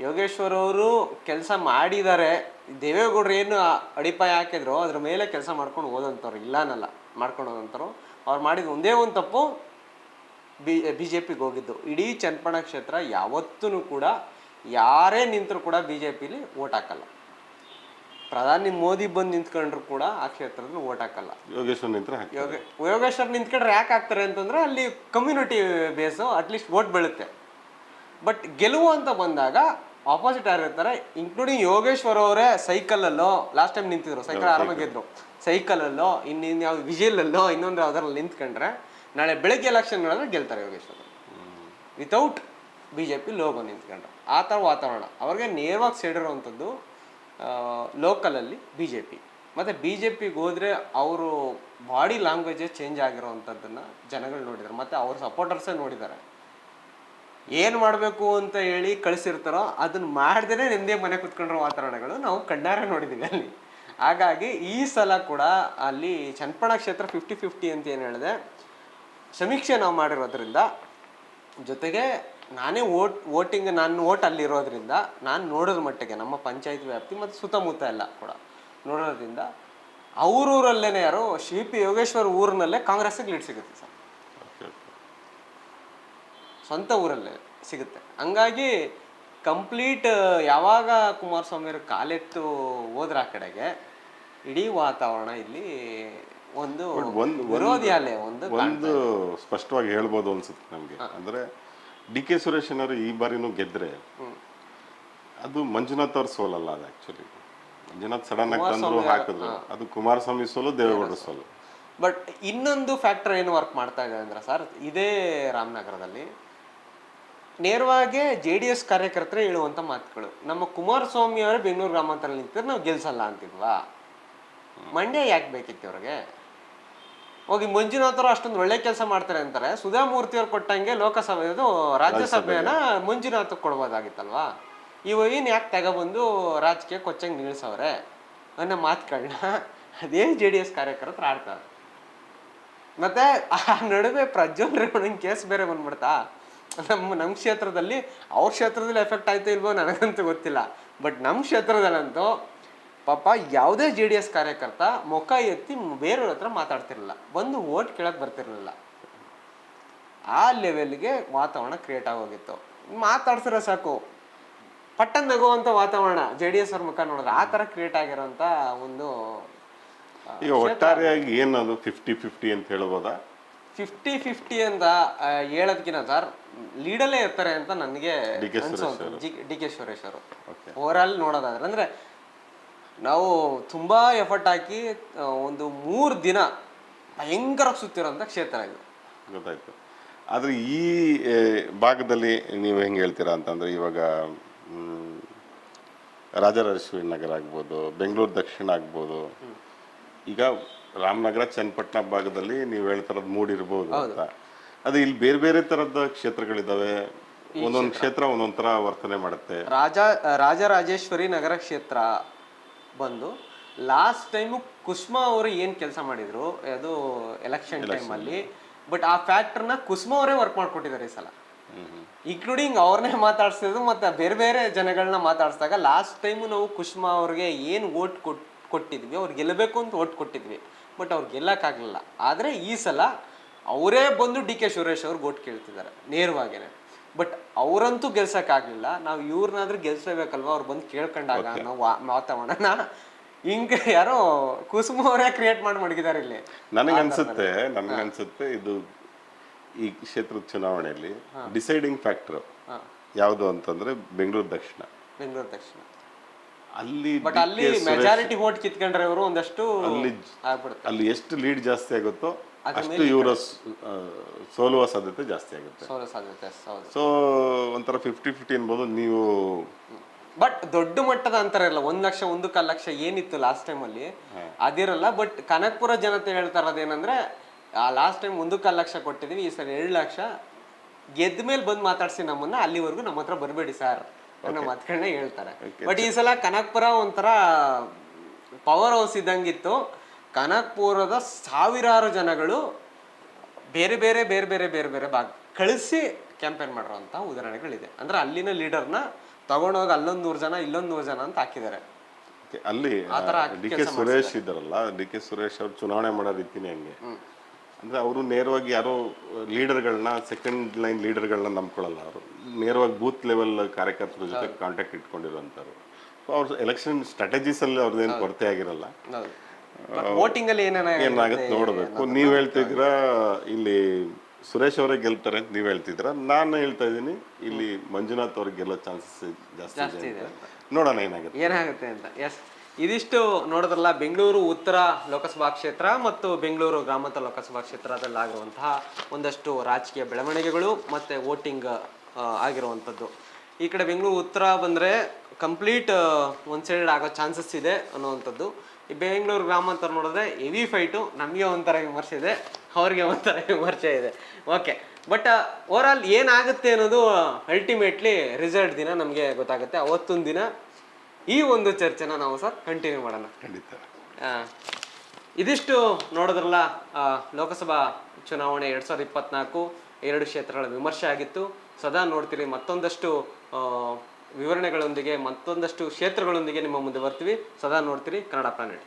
ಯೋಗೇಶ್ವರ್ ಅವರು ಕೆಲಸ ಮಾಡಿದ್ದಾರೆ. ದೇವೇಗೌಡರು ಏನು ಅಡಿಪಾಯ ಹಾಕಿದ್ರು ಅದ್ರ ಮೇಲೆ ಕೆಲಸ ಮಾಡ್ಕೊಂಡು ಹೋದಂಥವ್ರು, ಇಲ್ಲನಲ್ಲ, ಮಾಡ್ಕೊಂಡು ಹೋದಂಥವ್ರು. ಅವ್ರು ಮಾಡಿದ ಒಂದೇ ಒಂದು ತಪ್ಪು ಬಿ ಬಿ ಜೆ ಪಿಗೆ ಹೋಗಿದ್ದು. ಇಡೀ ಚನ್ನಪಣ ಕ್ಷೇತ್ರ ಯಾವತ್ತೂ ಕೂಡ ಯಾರೇ ನಿಂತರೂ ಕೂಡ ಬಿ ಜೆ ಪಿಲಿ ಓಟ್ ಹಾಕಲ್ಲ. ಪ್ರಧಾನಿ ಮೋದಿ ಬಂದು ನಿಂತ್ಕೊಂಡ್ರು ಕೂಡ ಆ ಕ್ಷೇತ್ರದಲ್ಲಿ ಓಟ್ ಹಾಕಲ್ಲ. ಯೋಗೇಶ್ವರ್ ನಿಂತ್ರೆ ಹಾಕಿ ಯೋಗ ಯೋಗೇಶ್ವರ್ ನಿಂತ್ಕೊಂಡ್ರೆ ಯಾಕೆ ಹಾಕ್ತಾರೆ ಅಂತಂದ್ರೆ ಅಲ್ಲಿ community base at least vote ಬೀಳುತ್ತೆ. ಬಟ್ ಗೆಲುವು ಅಂತ ಬಂದಾಗ ಆಪೋಸಿಟ್ ಯಾರಿರ್ತಾರೆ ಇನ್ಕ್ಲೂಡಿಂಗ್ ಯೋಗೇಶ್ವರ್ ಅವರೇ ಸೈಕಲಲ್ಲೋ ಲಾಸ್ಟ್ ಟೈಮ್ ನಿಂತಿದ್ರು ಸೈಕಲ್ ಆರಾಮಾಗಿದ್ರು ಸೈಕಲಲ್ಲೋ ಇನ್ನಿನ್ ಯಾವ ವಿಜಿಲಲ್ಲೋ ಇನ್ನೊಂದು ಯಾವ್ದಾರಲ್ಲಿ ನಿಂತ್ಕೊಂಡ್ರೆ ನಾಳೆ ಬೆಳಗ್ಗೆ ಎಲೆಕ್ಷನ್ ಗಳನ್ನ ಗೆಲ್ತಾರೆ Yogeshwar without B J P logo ನಿಂತ್ಕೊಂಡ್ರೆ. ಆ ಥರ ವಾತಾವರಣ. ಅವ್ರಿಗೆ ನೇರವಾಗಿ ಸೇಡಿರುವಂಥದ್ದು ಲೋಕಲಲ್ಲಿ ಬಿ ಜೆ ಪಿ ಮತ್ತು ಬಿ ಜೆ ಪಿಗೆ ಹೋದರೆ ಅವರು ಬಾಡಿ ಲ್ಯಾಂಗ್ವೇಜೇ ಚೇಂಜ್ ಆಗಿರೋವಂಥದ್ದನ್ನು ಜನಗಳು ನೋಡಿದ್ದಾರೆ ಮತ್ತು ಅವ್ರ ಸಪೋರ್ಟರ್ಸೇ ನೋಡಿದ್ದಾರೆ ಏನು ಮಾಡಬೇಕು ಅಂತ ಹೇಳಿ ಕಳಿಸಿರ್ತಾರೋ ಅದನ್ನ ಮಾಡ್ದೇ ನಿಮ್ಮದೇ ಮನೆ ಕುತ್ಕೊಂಡಿರೋ ವಾತಾವರಣಗಳು ನಾವು ಕಣ್ಣಾರೆ ನೋಡಿದ್ದೀವಿ ಅಲ್ಲಿ. ಹಾಗಾಗಿ ಈ ಸಲ ಕೂಡ ಅಲ್ಲಿ ಚನ್ನಪಣ ಕ್ಷೇತ್ರ ಫಿಫ್ಟಿ ಫಿಫ್ಟಿ ಅಂತ ಏನು ಹೇಳಿದೆ. ಸಮೀಕ್ಷೆ ನಾವು ಮಾಡಿರೋದ್ರಿಂದ ಜೊತೆಗೆ ನಾನೇ ಓಟ್ ವೋಟಿಂಗ್ ನಾನು ಓಟ್ ಅಲ್ಲಿರೋದ್ರಿಂದ ನಾನು ನೋಡೋದ್ರ ಮಟ್ಟಿಗೆ ನಮ್ಮ ಪಂಚಾಯತ್ ವ್ಯಾಪ್ತಿ ಮತ್ತು ಸುತ್ತಮುತ್ತ ಎಲ್ಲ ಕೂಡ ನೋಡೋದ್ರಿಂದ ಅವ್ರೂರಲ್ಲೇ ಯಾರು ಶ್ರೀ ಪಿ ಯೋಗೇಶ್ವರ್ ಊರಿನಲ್ಲೇ ಕಾಂಗ್ರೆಸ್ಸಿಗೆ ಲೀಡ್ ಸಿಗುತ್ತೆ ಸರ್. ಸ್ವಂತ ಊರಲ್ಲೇ ಸಿಗುತ್ತೆ. ಹಂಗಾಗಿ ಕಂಪ್ಲೀಟ್ ಯಾವಾಗ ಕುಮಾರಸ್ವಾಮಿ ಅವರು ಕಾಲೆತ್ತು ಹೋದ್ರೆ ಆ ಕಡೆಗೆ ಇಡೀ ವಾತಾವರಣ ಇಲ್ಲಿ ಒಂದು ಒಂದು ವಿರೋಧಿ ಅಲೆ ಒಂದು ಒಂದು ಸ್ಪಷ್ಟವಾಗಿ ಹೇಳ್ಬೋದು ಅನ್ಸುತ್ತೆ ನಮಗೆ. ಅಂದ್ರೆ ಡಿ ಕೆ ಸುರೇಶನವರು ಈ ಬಾರಿನೂ ಗೆದ್ರೆ ಅದು ಮಂಜುನಾಥ್ ಅವ್ರ ಸೋಲಲ್ಲ ಅದು ಆಕ್ಚುಲಿ ಮಂಜುನಾಥ್ ಸಡನ್ ಆಗಿ ತಂದ್ರು ಹಾಕಿದ್ರು. ಅದು ಕುಮಾರಸ್ವಾಮಿ ಸೋಲು ದೇವೇಗೌಡ ಸೋಲು. ಬಟ್ ಇನ್ನೊಂದು ಫ್ಯಾಕ್ಟರ್ ಏನು ವರ್ಕ್ ಮಾಡ್ತಾ ಇದೆ ಅಂದ್ರೆ ಸರ್ ಇದೇ ರಾಮನಗರದಲ್ಲಿ ನೇರವಾಗಿ ಜೆ ಡಿ ಎಸ್ ಕಾರ್ಯಕರ್ತರು ಹೇಳುವಂಥ ಮಾತುಗಳು. ನಮ್ಮ ಕುಮಾರಸ್ವಾಮಿ ಅವರೇ ಬೆಂಗಳೂರು ಗ್ರಾಮಾಂತರ ನಿಂತಿದ್ರೆ ನಾವು ಗೆಲ್ಸಲ್ಲ ಅಂತಿದ್ವಾ? ಮಂಡ್ಯ ಯಾಕೆ ಬೇಕಿತ್ತು ಅವ್ರಿಗೆ ಹೋಗಿ ಮಂಜುನಾಥರು ಅಷ್ಟೊಂದು ಒಳ್ಳೆ ಕೆಲಸ ಮಾಡ್ತಾರೆ ಅಂತಾರೆ. ಸುಧಾಮೂರ್ತಿ ಅವ್ರು ಕೊಟ್ಟಂಗೆ ಲೋಕಸಭೆ ಇದು ರಾಜ್ಯಸಭೆಯನ್ನ ಮಂಜುನಾಥ್ ಕೊಡ್ಬೋದಾಗಿತ್ತಲ್ವಾ? ಇವ ಏನು ಯಾಕೆ ತಗೊಬಂದು ರಾಜಕೀಯ ಕೊಚ್ಚಂಗೆ ನಿಲ್ಸವ್ರೆ ಅನ್ನೋ ಮಾತುಗಳನ್ನ ಅದೇ ಜೆ ಡಿ ಎಸ್ ಕಾರ್ಯಕರ್ತರು ಆಡ್ತಾರೆ. ಮತ್ತೆ ಆ ನಡುವೆ ಪ್ರಜ್ವಲ್ ರೇವಣ್ಣನ್ ಕೇಸ್ ಬೇರೆ ಬಂದ್ಬಿಡ್ತಾ? ನಮ್ಮ ನಮ್ಮ ಕ್ಷೇತ್ರದಲ್ಲಿ ಅವ್ರ ಕ್ಷೇತ್ರದಲ್ಲಿ ಎಫೆಕ್ಟ್ ಆಯ್ತು ಇಲ್ವೋ ನನಗಂತೂ ಗೊತ್ತಿಲ್ಲ. ಬಟ್ ನಮ್ಮ ಕ್ಷೇತ್ರದಲ್ಲಂತೂ ಪಾಪ ಯಾವುದೇ ಜೆ ಡಿ ಎಸ್ ಕಾರ್ಯಕರ್ತ ಮುಖ ಎತ್ತಿ ಬೇರೆಯವ್ರ ಹತ್ರ ಮಾತಾಡ್ತಿರ್ಲಿಲ್ಲ. ಬಂದು ಓಟ್ ಕೇಳಕ್ಕೆ ಬರ್ತಿರ್ಲಿಲ್ಲ. ಆ ಲೆವೆಲ್ಗೆ ವಾತಾವರಣ ಕ್ರಿಯೇಟ್ ಆಗೋಗಿತ್ತು. ಮಾತಾಡ್ಸಿದ್ರೆ ಸಾಕು. ಪಟ್ಟನ್ ನಗುವಂಥ ವಾತಾವರಣ ಜೆ ಡಿ ಎಸ್ ಅವ್ರ ಮುಖ ನೋಡಿದ್ರೆ ಆ ಥರ ಕ್ರಿಯೇಟ್ ಆಗಿರೋಂಥ ಒಂದು ಈಗ ಒಟ್ಟಾರೆಯಾಗಿ ಏನದು ಫಿಫ್ಟಿ ಫಿಫ್ಟಿ ಅಂತ ಹೇಳ್ಬೋದಾ? ಫಿಫ್ಟಿ ಫಿಫ್ಟಿ ಅಂತ ಹೇಳೋದಕ್ಕಿಂತ ಹೇಳೋದ್ಕಿಂತ ಸರ್ ಲೀಡಲ್ಲೇ ಇರ್ತಾರೆ ಅಂತ ನನಗೆ ಡಿ ಕೆ ಸುರೇಶ್ ಅವರು. ಓವರ್ ಆಲ್ ನೋಡೋದಾದ್ರೆ ಅಂದ್ರೆ ನಾವು ತುಂಬ ಎಫರ್ಟ್ ಹಾಕಿ ಒಂದು ಮೂರು ದಿನ ಭಯಂಕರ ಸುತ್ತಿರೋಂಥ ಕ್ಷೇತ್ರ ಇದು. ಗೊತ್ತಾಯ್ತು. ಆದರೆ ಈ ಭಾಗದಲ್ಲಿ ನೀವು ಹೆಂಗೆ ಹೇಳ್ತೀರಾ ಅಂತಂದರೆ ಇವಾಗ ರಾಜರಾಜೇಶ್ವರಿ ನಗರ ಆಗ್ಬೋದು ಬೆಂಗಳೂರು ದಕ್ಷಿಣ ಆಗ್ಬೋದು. ಈಗ ರಾಮನಗರ ಚನ್ನಪಟ್ಟಣ ಭಾಗದಲ್ಲಿ ನೀವು ಹೇಳ್ತಾರದ್ ಮೂಡಿರ್ಬೋದು ಅಂತ. ಅದು ಇಲ್ಲಿ ಬೇರೆ ಬೇರೆ ತರದ ಕ್ಷೇತ್ರಗಳಿದ್ದಾವೆ ಒಂದೊಂದು ಕ್ಷೇತ್ರ ಒಂದೊಂದು ತರ ವರ್ತನೆ ಮಾಡುತ್ತೆ. ರಾಜ ರಾಜರಾಜೇಶ್ವರಿ ನಗರ ಕ್ಷೇತ್ರ ಬಂದು ಲಾಸ್ಟ್ ಟೈಮು ಕುಸ್ಮಾ ಅವರು ಏನು ಕೆಲಸ ಮಾಡಿದ್ರು ಅದು ಎಲೆಕ್ಷನ್ ಟೈಮಲ್ಲಿ ಬಟ್ ಆ ಫ್ಯಾಕ್ಟ್ರನ್ನ ಕುಸ್ಮಾ ಅವರೇ ವರ್ಕ್ ಮಾಡ್ಕೊಟ್ಟಿದ್ದಾರೆ ಈ ಸಲ. ಇನ್ಕ್ಲೂಡಿಂಗ್ ಅವ್ರನ್ನೇ ಮಾತಾಡ್ಸಿದ್ರು ಮತ್ತೆ ಬೇರೆ ಬೇರೆ ಜನಗಳನ್ನ ಮಾತಾಡ್ಸಿದಾಗ ಲಾಸ್ಟ್ ಟೈಮು ನಾವು ಕುಸ್ಮಾ ಅವ್ರಿಗೆ ಏನು ಓಟ್ ಕೊಟ್ ಕೊಟ್ಟಿದ್ವಿ ಅವ್ರು ಗೆಲ್ಲಬೇಕು ಅಂತ ಓಟ್ ಕೊಟ್ಟಿದ್ವಿ ಬಟ್ ಅವ್ರು ಗೆಲ್ಲಕ್ಕಾಗಲಿಲ್ಲ. ಆದರೆ ಈ ಸಲ ಅವರೇ ಬಂದು ಡಿ ಕೆ ಸುರೇಶ್ ಅವ್ರಿಗೆ ಓಟ್ ಕೇಳ್ತಿದ್ದಾರೆ ನೇರವಾಗೇನೆ. ಬಟ್ ಅವರಂತೂ ಗೆಲ್ಸೋಕ್ಕಾಗಲಿಲ್ಲ ನಾವು ಇವ್ರನ್ನಾದ್ರೂ ಗೆಲ್ಸಬೇಕಲ್ವಾ ಅವ್ರು ಬಂದು ಕೇಳ್ಕೊಂಡಾಗ ನಾವು ವಾ- ವಾತಾವರಣನ ಹಿಂಗೆ ಯಾರೋ ಕುಸುಮ ಅವರೇ ಕ್ರಿಯೇಟ್ ಮಾಡಿ ಮಡಗಿದ್ದಾರೆ ಇಲ್ಲಿ. ನನಗನ್ಸುತ್ತೆ ನನಗನ್ಸುತ್ತೆ ಇದು ಈ ಕ್ಷೇತ್ರದ ಚುನಾವಣೆಯಲ್ಲಿ ಡಿಸೈಡಿಂಗ್ ಫ್ಯಾಕ್ಟರ್ ಯಾವುದು ಅಂತಂದ್ರೆ ಬೆಂಗಳೂರು ದಕ್ಷಿಣ. ಬೆಂಗಳೂರು ದಕ್ಷಿಣ. ಅಲ್ಲಿ ಬಟ್ ಅಲ್ಲಿ ಮೆಜಾರಿಟಿ ವೋಟ್ ಕಿತ್ಕೊಂಡ್ರೆ ಅವರು ಒಂದಷ್ಟು ಅಲ್ಲಿ ಅಲ್ಲಿ ಎಷ್ಟು ಲೀಡ್ ಜಾಸ್ತಿ ಆಗುತ್ತೋ ಅಷ್ಟು ಇವರ ಸೋಲುವ ಸಾಧ್ಯತೆ ಜಾಸ್ತಿ ಆಗುತ್ತೆ. ಸೋಲೋ ಸಾಧ್ಯತೆ ಹೌದು. ಸೊ ಒಂಥರ ಫಿಫ್ಟಿ ಫಿಫ್ಟಿ ಅನ್ಬೋದು ನೀವು ಬಟ್ ದೊಡ್ಡ ಮಟ್ಟದ ಅಂತರ ಇಲ್ಲ. ಒಂದ್ ಲಕ್ಷ ಒಂದು ಕಾಲ್ ಲಕ್ಷ ಏನಿತ್ತು ಲಾಸ್ಟ್ ಟೈಮ್ ಅಲ್ಲಿ ಅದಿರಲ್ಲ. ಬಟ್ ಕನಕ್ಪುರ ಜನತೆ ಹೇಳ್ತಾರ ಇರೋದೇನಂದ್ರೆ ಆ ಲಾಸ್ಟ್ ಟೈಮ್ ಒಂದು ಕಾಲ್ ಲಕ್ಷ ಕೊಟ್ಟಿದೀವಿ ಈ ಸಲ ಎರಡು ಲಕ್ಷ. ಗೆದ್ದ ಮೇಲೆ ಬಂದು ಮಾತಾಡ್ಸಿ ನಮ್ಮನ್ನ ಅಲ್ಲಿವರೆಗೂ ನಮ್ಮ ಹತ್ರ ಬರಬೇಡಿ ಸರ್ ಅನ್ನೋ ಮಾತುಗಳನ್ನ ಹೇಳ್ತಾರೆ. ಬಟ್ ಈ ಸಲ ಕನಕ್ಪುರ ಒಂಥರ ಪವರ್ ಹೌಸ್ ಇದ್ದಂಗಿತ್ತು. ಕನಕ್ಪುರದ ಸಾವಿರಾರು ಜನಗಳು ಬೇರೆ ಬೇರೆ ಬೇರೆ ಬೇರೆ ಬೇರೆ ಬೇರೆ ಭಾಗ ಕಳಿಸಿ ಕ್ಯಾಂಪೇನ್ ಮಾಡಿರೋಂಥ ಉದಾಹರಣೆಗಳಿದೆ. ಅಂದ್ರೆ ಅಲ್ಲಿನ ಲೀಡರ್ನ ತಗೊಂಡೋಗಿ ಅಲ್ಲೊಂದು ನೂರು ಜನ ಇಲ್ಲೊಂದು ನೂರು ಜನ ಅಂತ ಹಾಕಿದ್ದಾರೆ. ಅಲ್ಲಿ ಡಿ ಕೆ ಸುರೇಶ್ ಇದ್ದಾರಲ್ಲ ಡಿ ಕೆ ಸುರೇಶ್ ಅವ್ರು ಚುನಾವಣೆ ಮಾಡೋ ರೀತಿನೇ ಹಂಗೆ. ಅಂದ್ರೆ ಅವರು ನೇರವಾಗಿ ಯಾರೋ ಲೀಡರ್ಗಳನ್ನ ಸೆಕೆಂಡ್ ಲೈನ್ ಲೀಡರ್ಗಳನ್ನ ನಂಬ್ಕೊಳ್ಳಲ್ಲ ಅವರು. ನೇರವಾಗಿ ಬೂತ್ ಲೆವೆಲ್ ಕಾರ್ಯಕರ್ತರ ಜೊತೆ ಕಾಂಟ್ಯಾಕ್ಟ್ ಇಟ್ಕೊಂಡಿರುವಂಥವ್ರು. ಸೊ ಅವ್ರ ಎಲೆಕ್ಷನ್ ಸ್ಟ್ರಾಟಜೀಸ್ ಅಲ್ಲಿ ಅವ್ರದ್ದೇನು ಕೊರತೆ ಆಗಿರಲ್ಲ. ವೋಟಿಂಗ್ ಅಲ್ಲಿ ಏನಾಗುತ್ತೆ ನೋಡಬೇಕು. ನೀವ್ ಹೇಳ್ತಿದ್ರ ಇಲ್ಲಿ ಸುರೇಶ್ ಅವರೇ ಗೆಲ್ತಾರೆ ಅಂತ ನೀವ್ ಹೇಳ್ತಿದ್ರ ನಾನು ಹೇಳ್ತಾ ಇದ್ದೀನಿ ಇಲ್ಲಿ ಮಂಜುನಾಥ್ ಅವ್ರಿಗೆ ಗೆಲ್ಲೋ ಚಾನ್ಸಸ್ ಜಾಸ್ತಿ ಇದೆ. ನೋಡೋಣ ಏನಾಗುತ್ತೆ. ಏನಾಗುತ್ತೆ ಅಂತ. ಎಸ್ ಇದಿಷ್ಟು ನೋಡಿದ್ರಲ್ಲ ಬೆಂಗಳೂರು ಉತ್ತರ ಲೋಕಸಭಾ ಕ್ಷೇತ್ರ ಮತ್ತು ಬೆಂಗಳೂರು ಗ್ರಾಮಾಂತರ ಲೋಕಸಭಾ ಕ್ಷೇತ್ರದಲ್ಲಾಗಿರುವಂತಹ ಒಂದಷ್ಟು ರಾಜಕೀಯ ಬೆಳವಣಿಗೆಗಳು ಮತ್ತು ವೋಟಿಂಗ್ ಆಗಿರುವಂಥದ್ದು. ಈ ಕಡೆ ಬೆಂಗಳೂರು ಉತ್ತರ ಬಂದರೆ ಕಂಪ್ಲೀಟ್ ಒನ್ ಸೈಡೆಡ್ ಆಗೋ ಚಾನ್ಸಸ್ ಇದೆ ಅನ್ನುವಂಥದ್ದು. ಈ ಬೆಂಗಳೂರು ಗ್ರಾಮಾಂತರ ನೋಡಿದ್ರೆ ಹೆವಿ ಫೈಟು ನಮಗೆ ಒಂಥರ ವಿಮರ್ಶೆ ಇದೆ ಅವ್ರಿಗೆ ಒಂಥರ ವಿಮರ್ಶೆ ಇದೆ. ಓಕೆ ಬಟ್ ಓವರ್ ಆಲ್ ಏನಾಗುತ್ತೆ ಅನ್ನೋದು ಅಲ್ಟಿಮೇಟ್ಲಿ ರಿಸಲ್ಟ್ ದಿನ ನಮಗೆ ಗೊತ್ತಾಗುತ್ತೆ. ಅವತ್ತೊಂದು ದಿನ ಈ ಒಂದು ಚರ್ಚೆನ ನಾವು ಸರ್ ಕಂಟಿನ್ಯೂ ಮಾಡೋಣ. ಖಂಡಿತ. ಇದಿಷ್ಟು ನೋಡಿದ್ರಲ್ಲ ಲೋಕಸಭಾ ಚುನಾವಣೆ ಎರಡು ಸಾವಿರದ ಇಪ್ಪತ್ನಾಲ್ಕು ಎರಡು ಕ್ಷೇತ್ರಗಳ ವಿಮರ್ಶೆ ಆಗಿತ್ತು. ಸದಾ ನೋಡ್ತೀರಿ ಮತ್ತೊಂದಷ್ಟು ವಿವರಣೆಗಳೊಂದಿಗೆ ಮತ್ತೊಂದಷ್ಟು ಕ್ಷೇತ್ರಗಳೊಂದಿಗೆ ನಿಮ್ಮ ಮುಂದೆ ಬರ್ತೀವಿ. ಸದಾ ನೋಡ್ತೀರಿ ಕನ್ನಡ ಪ್ಲಾನೆಟ್.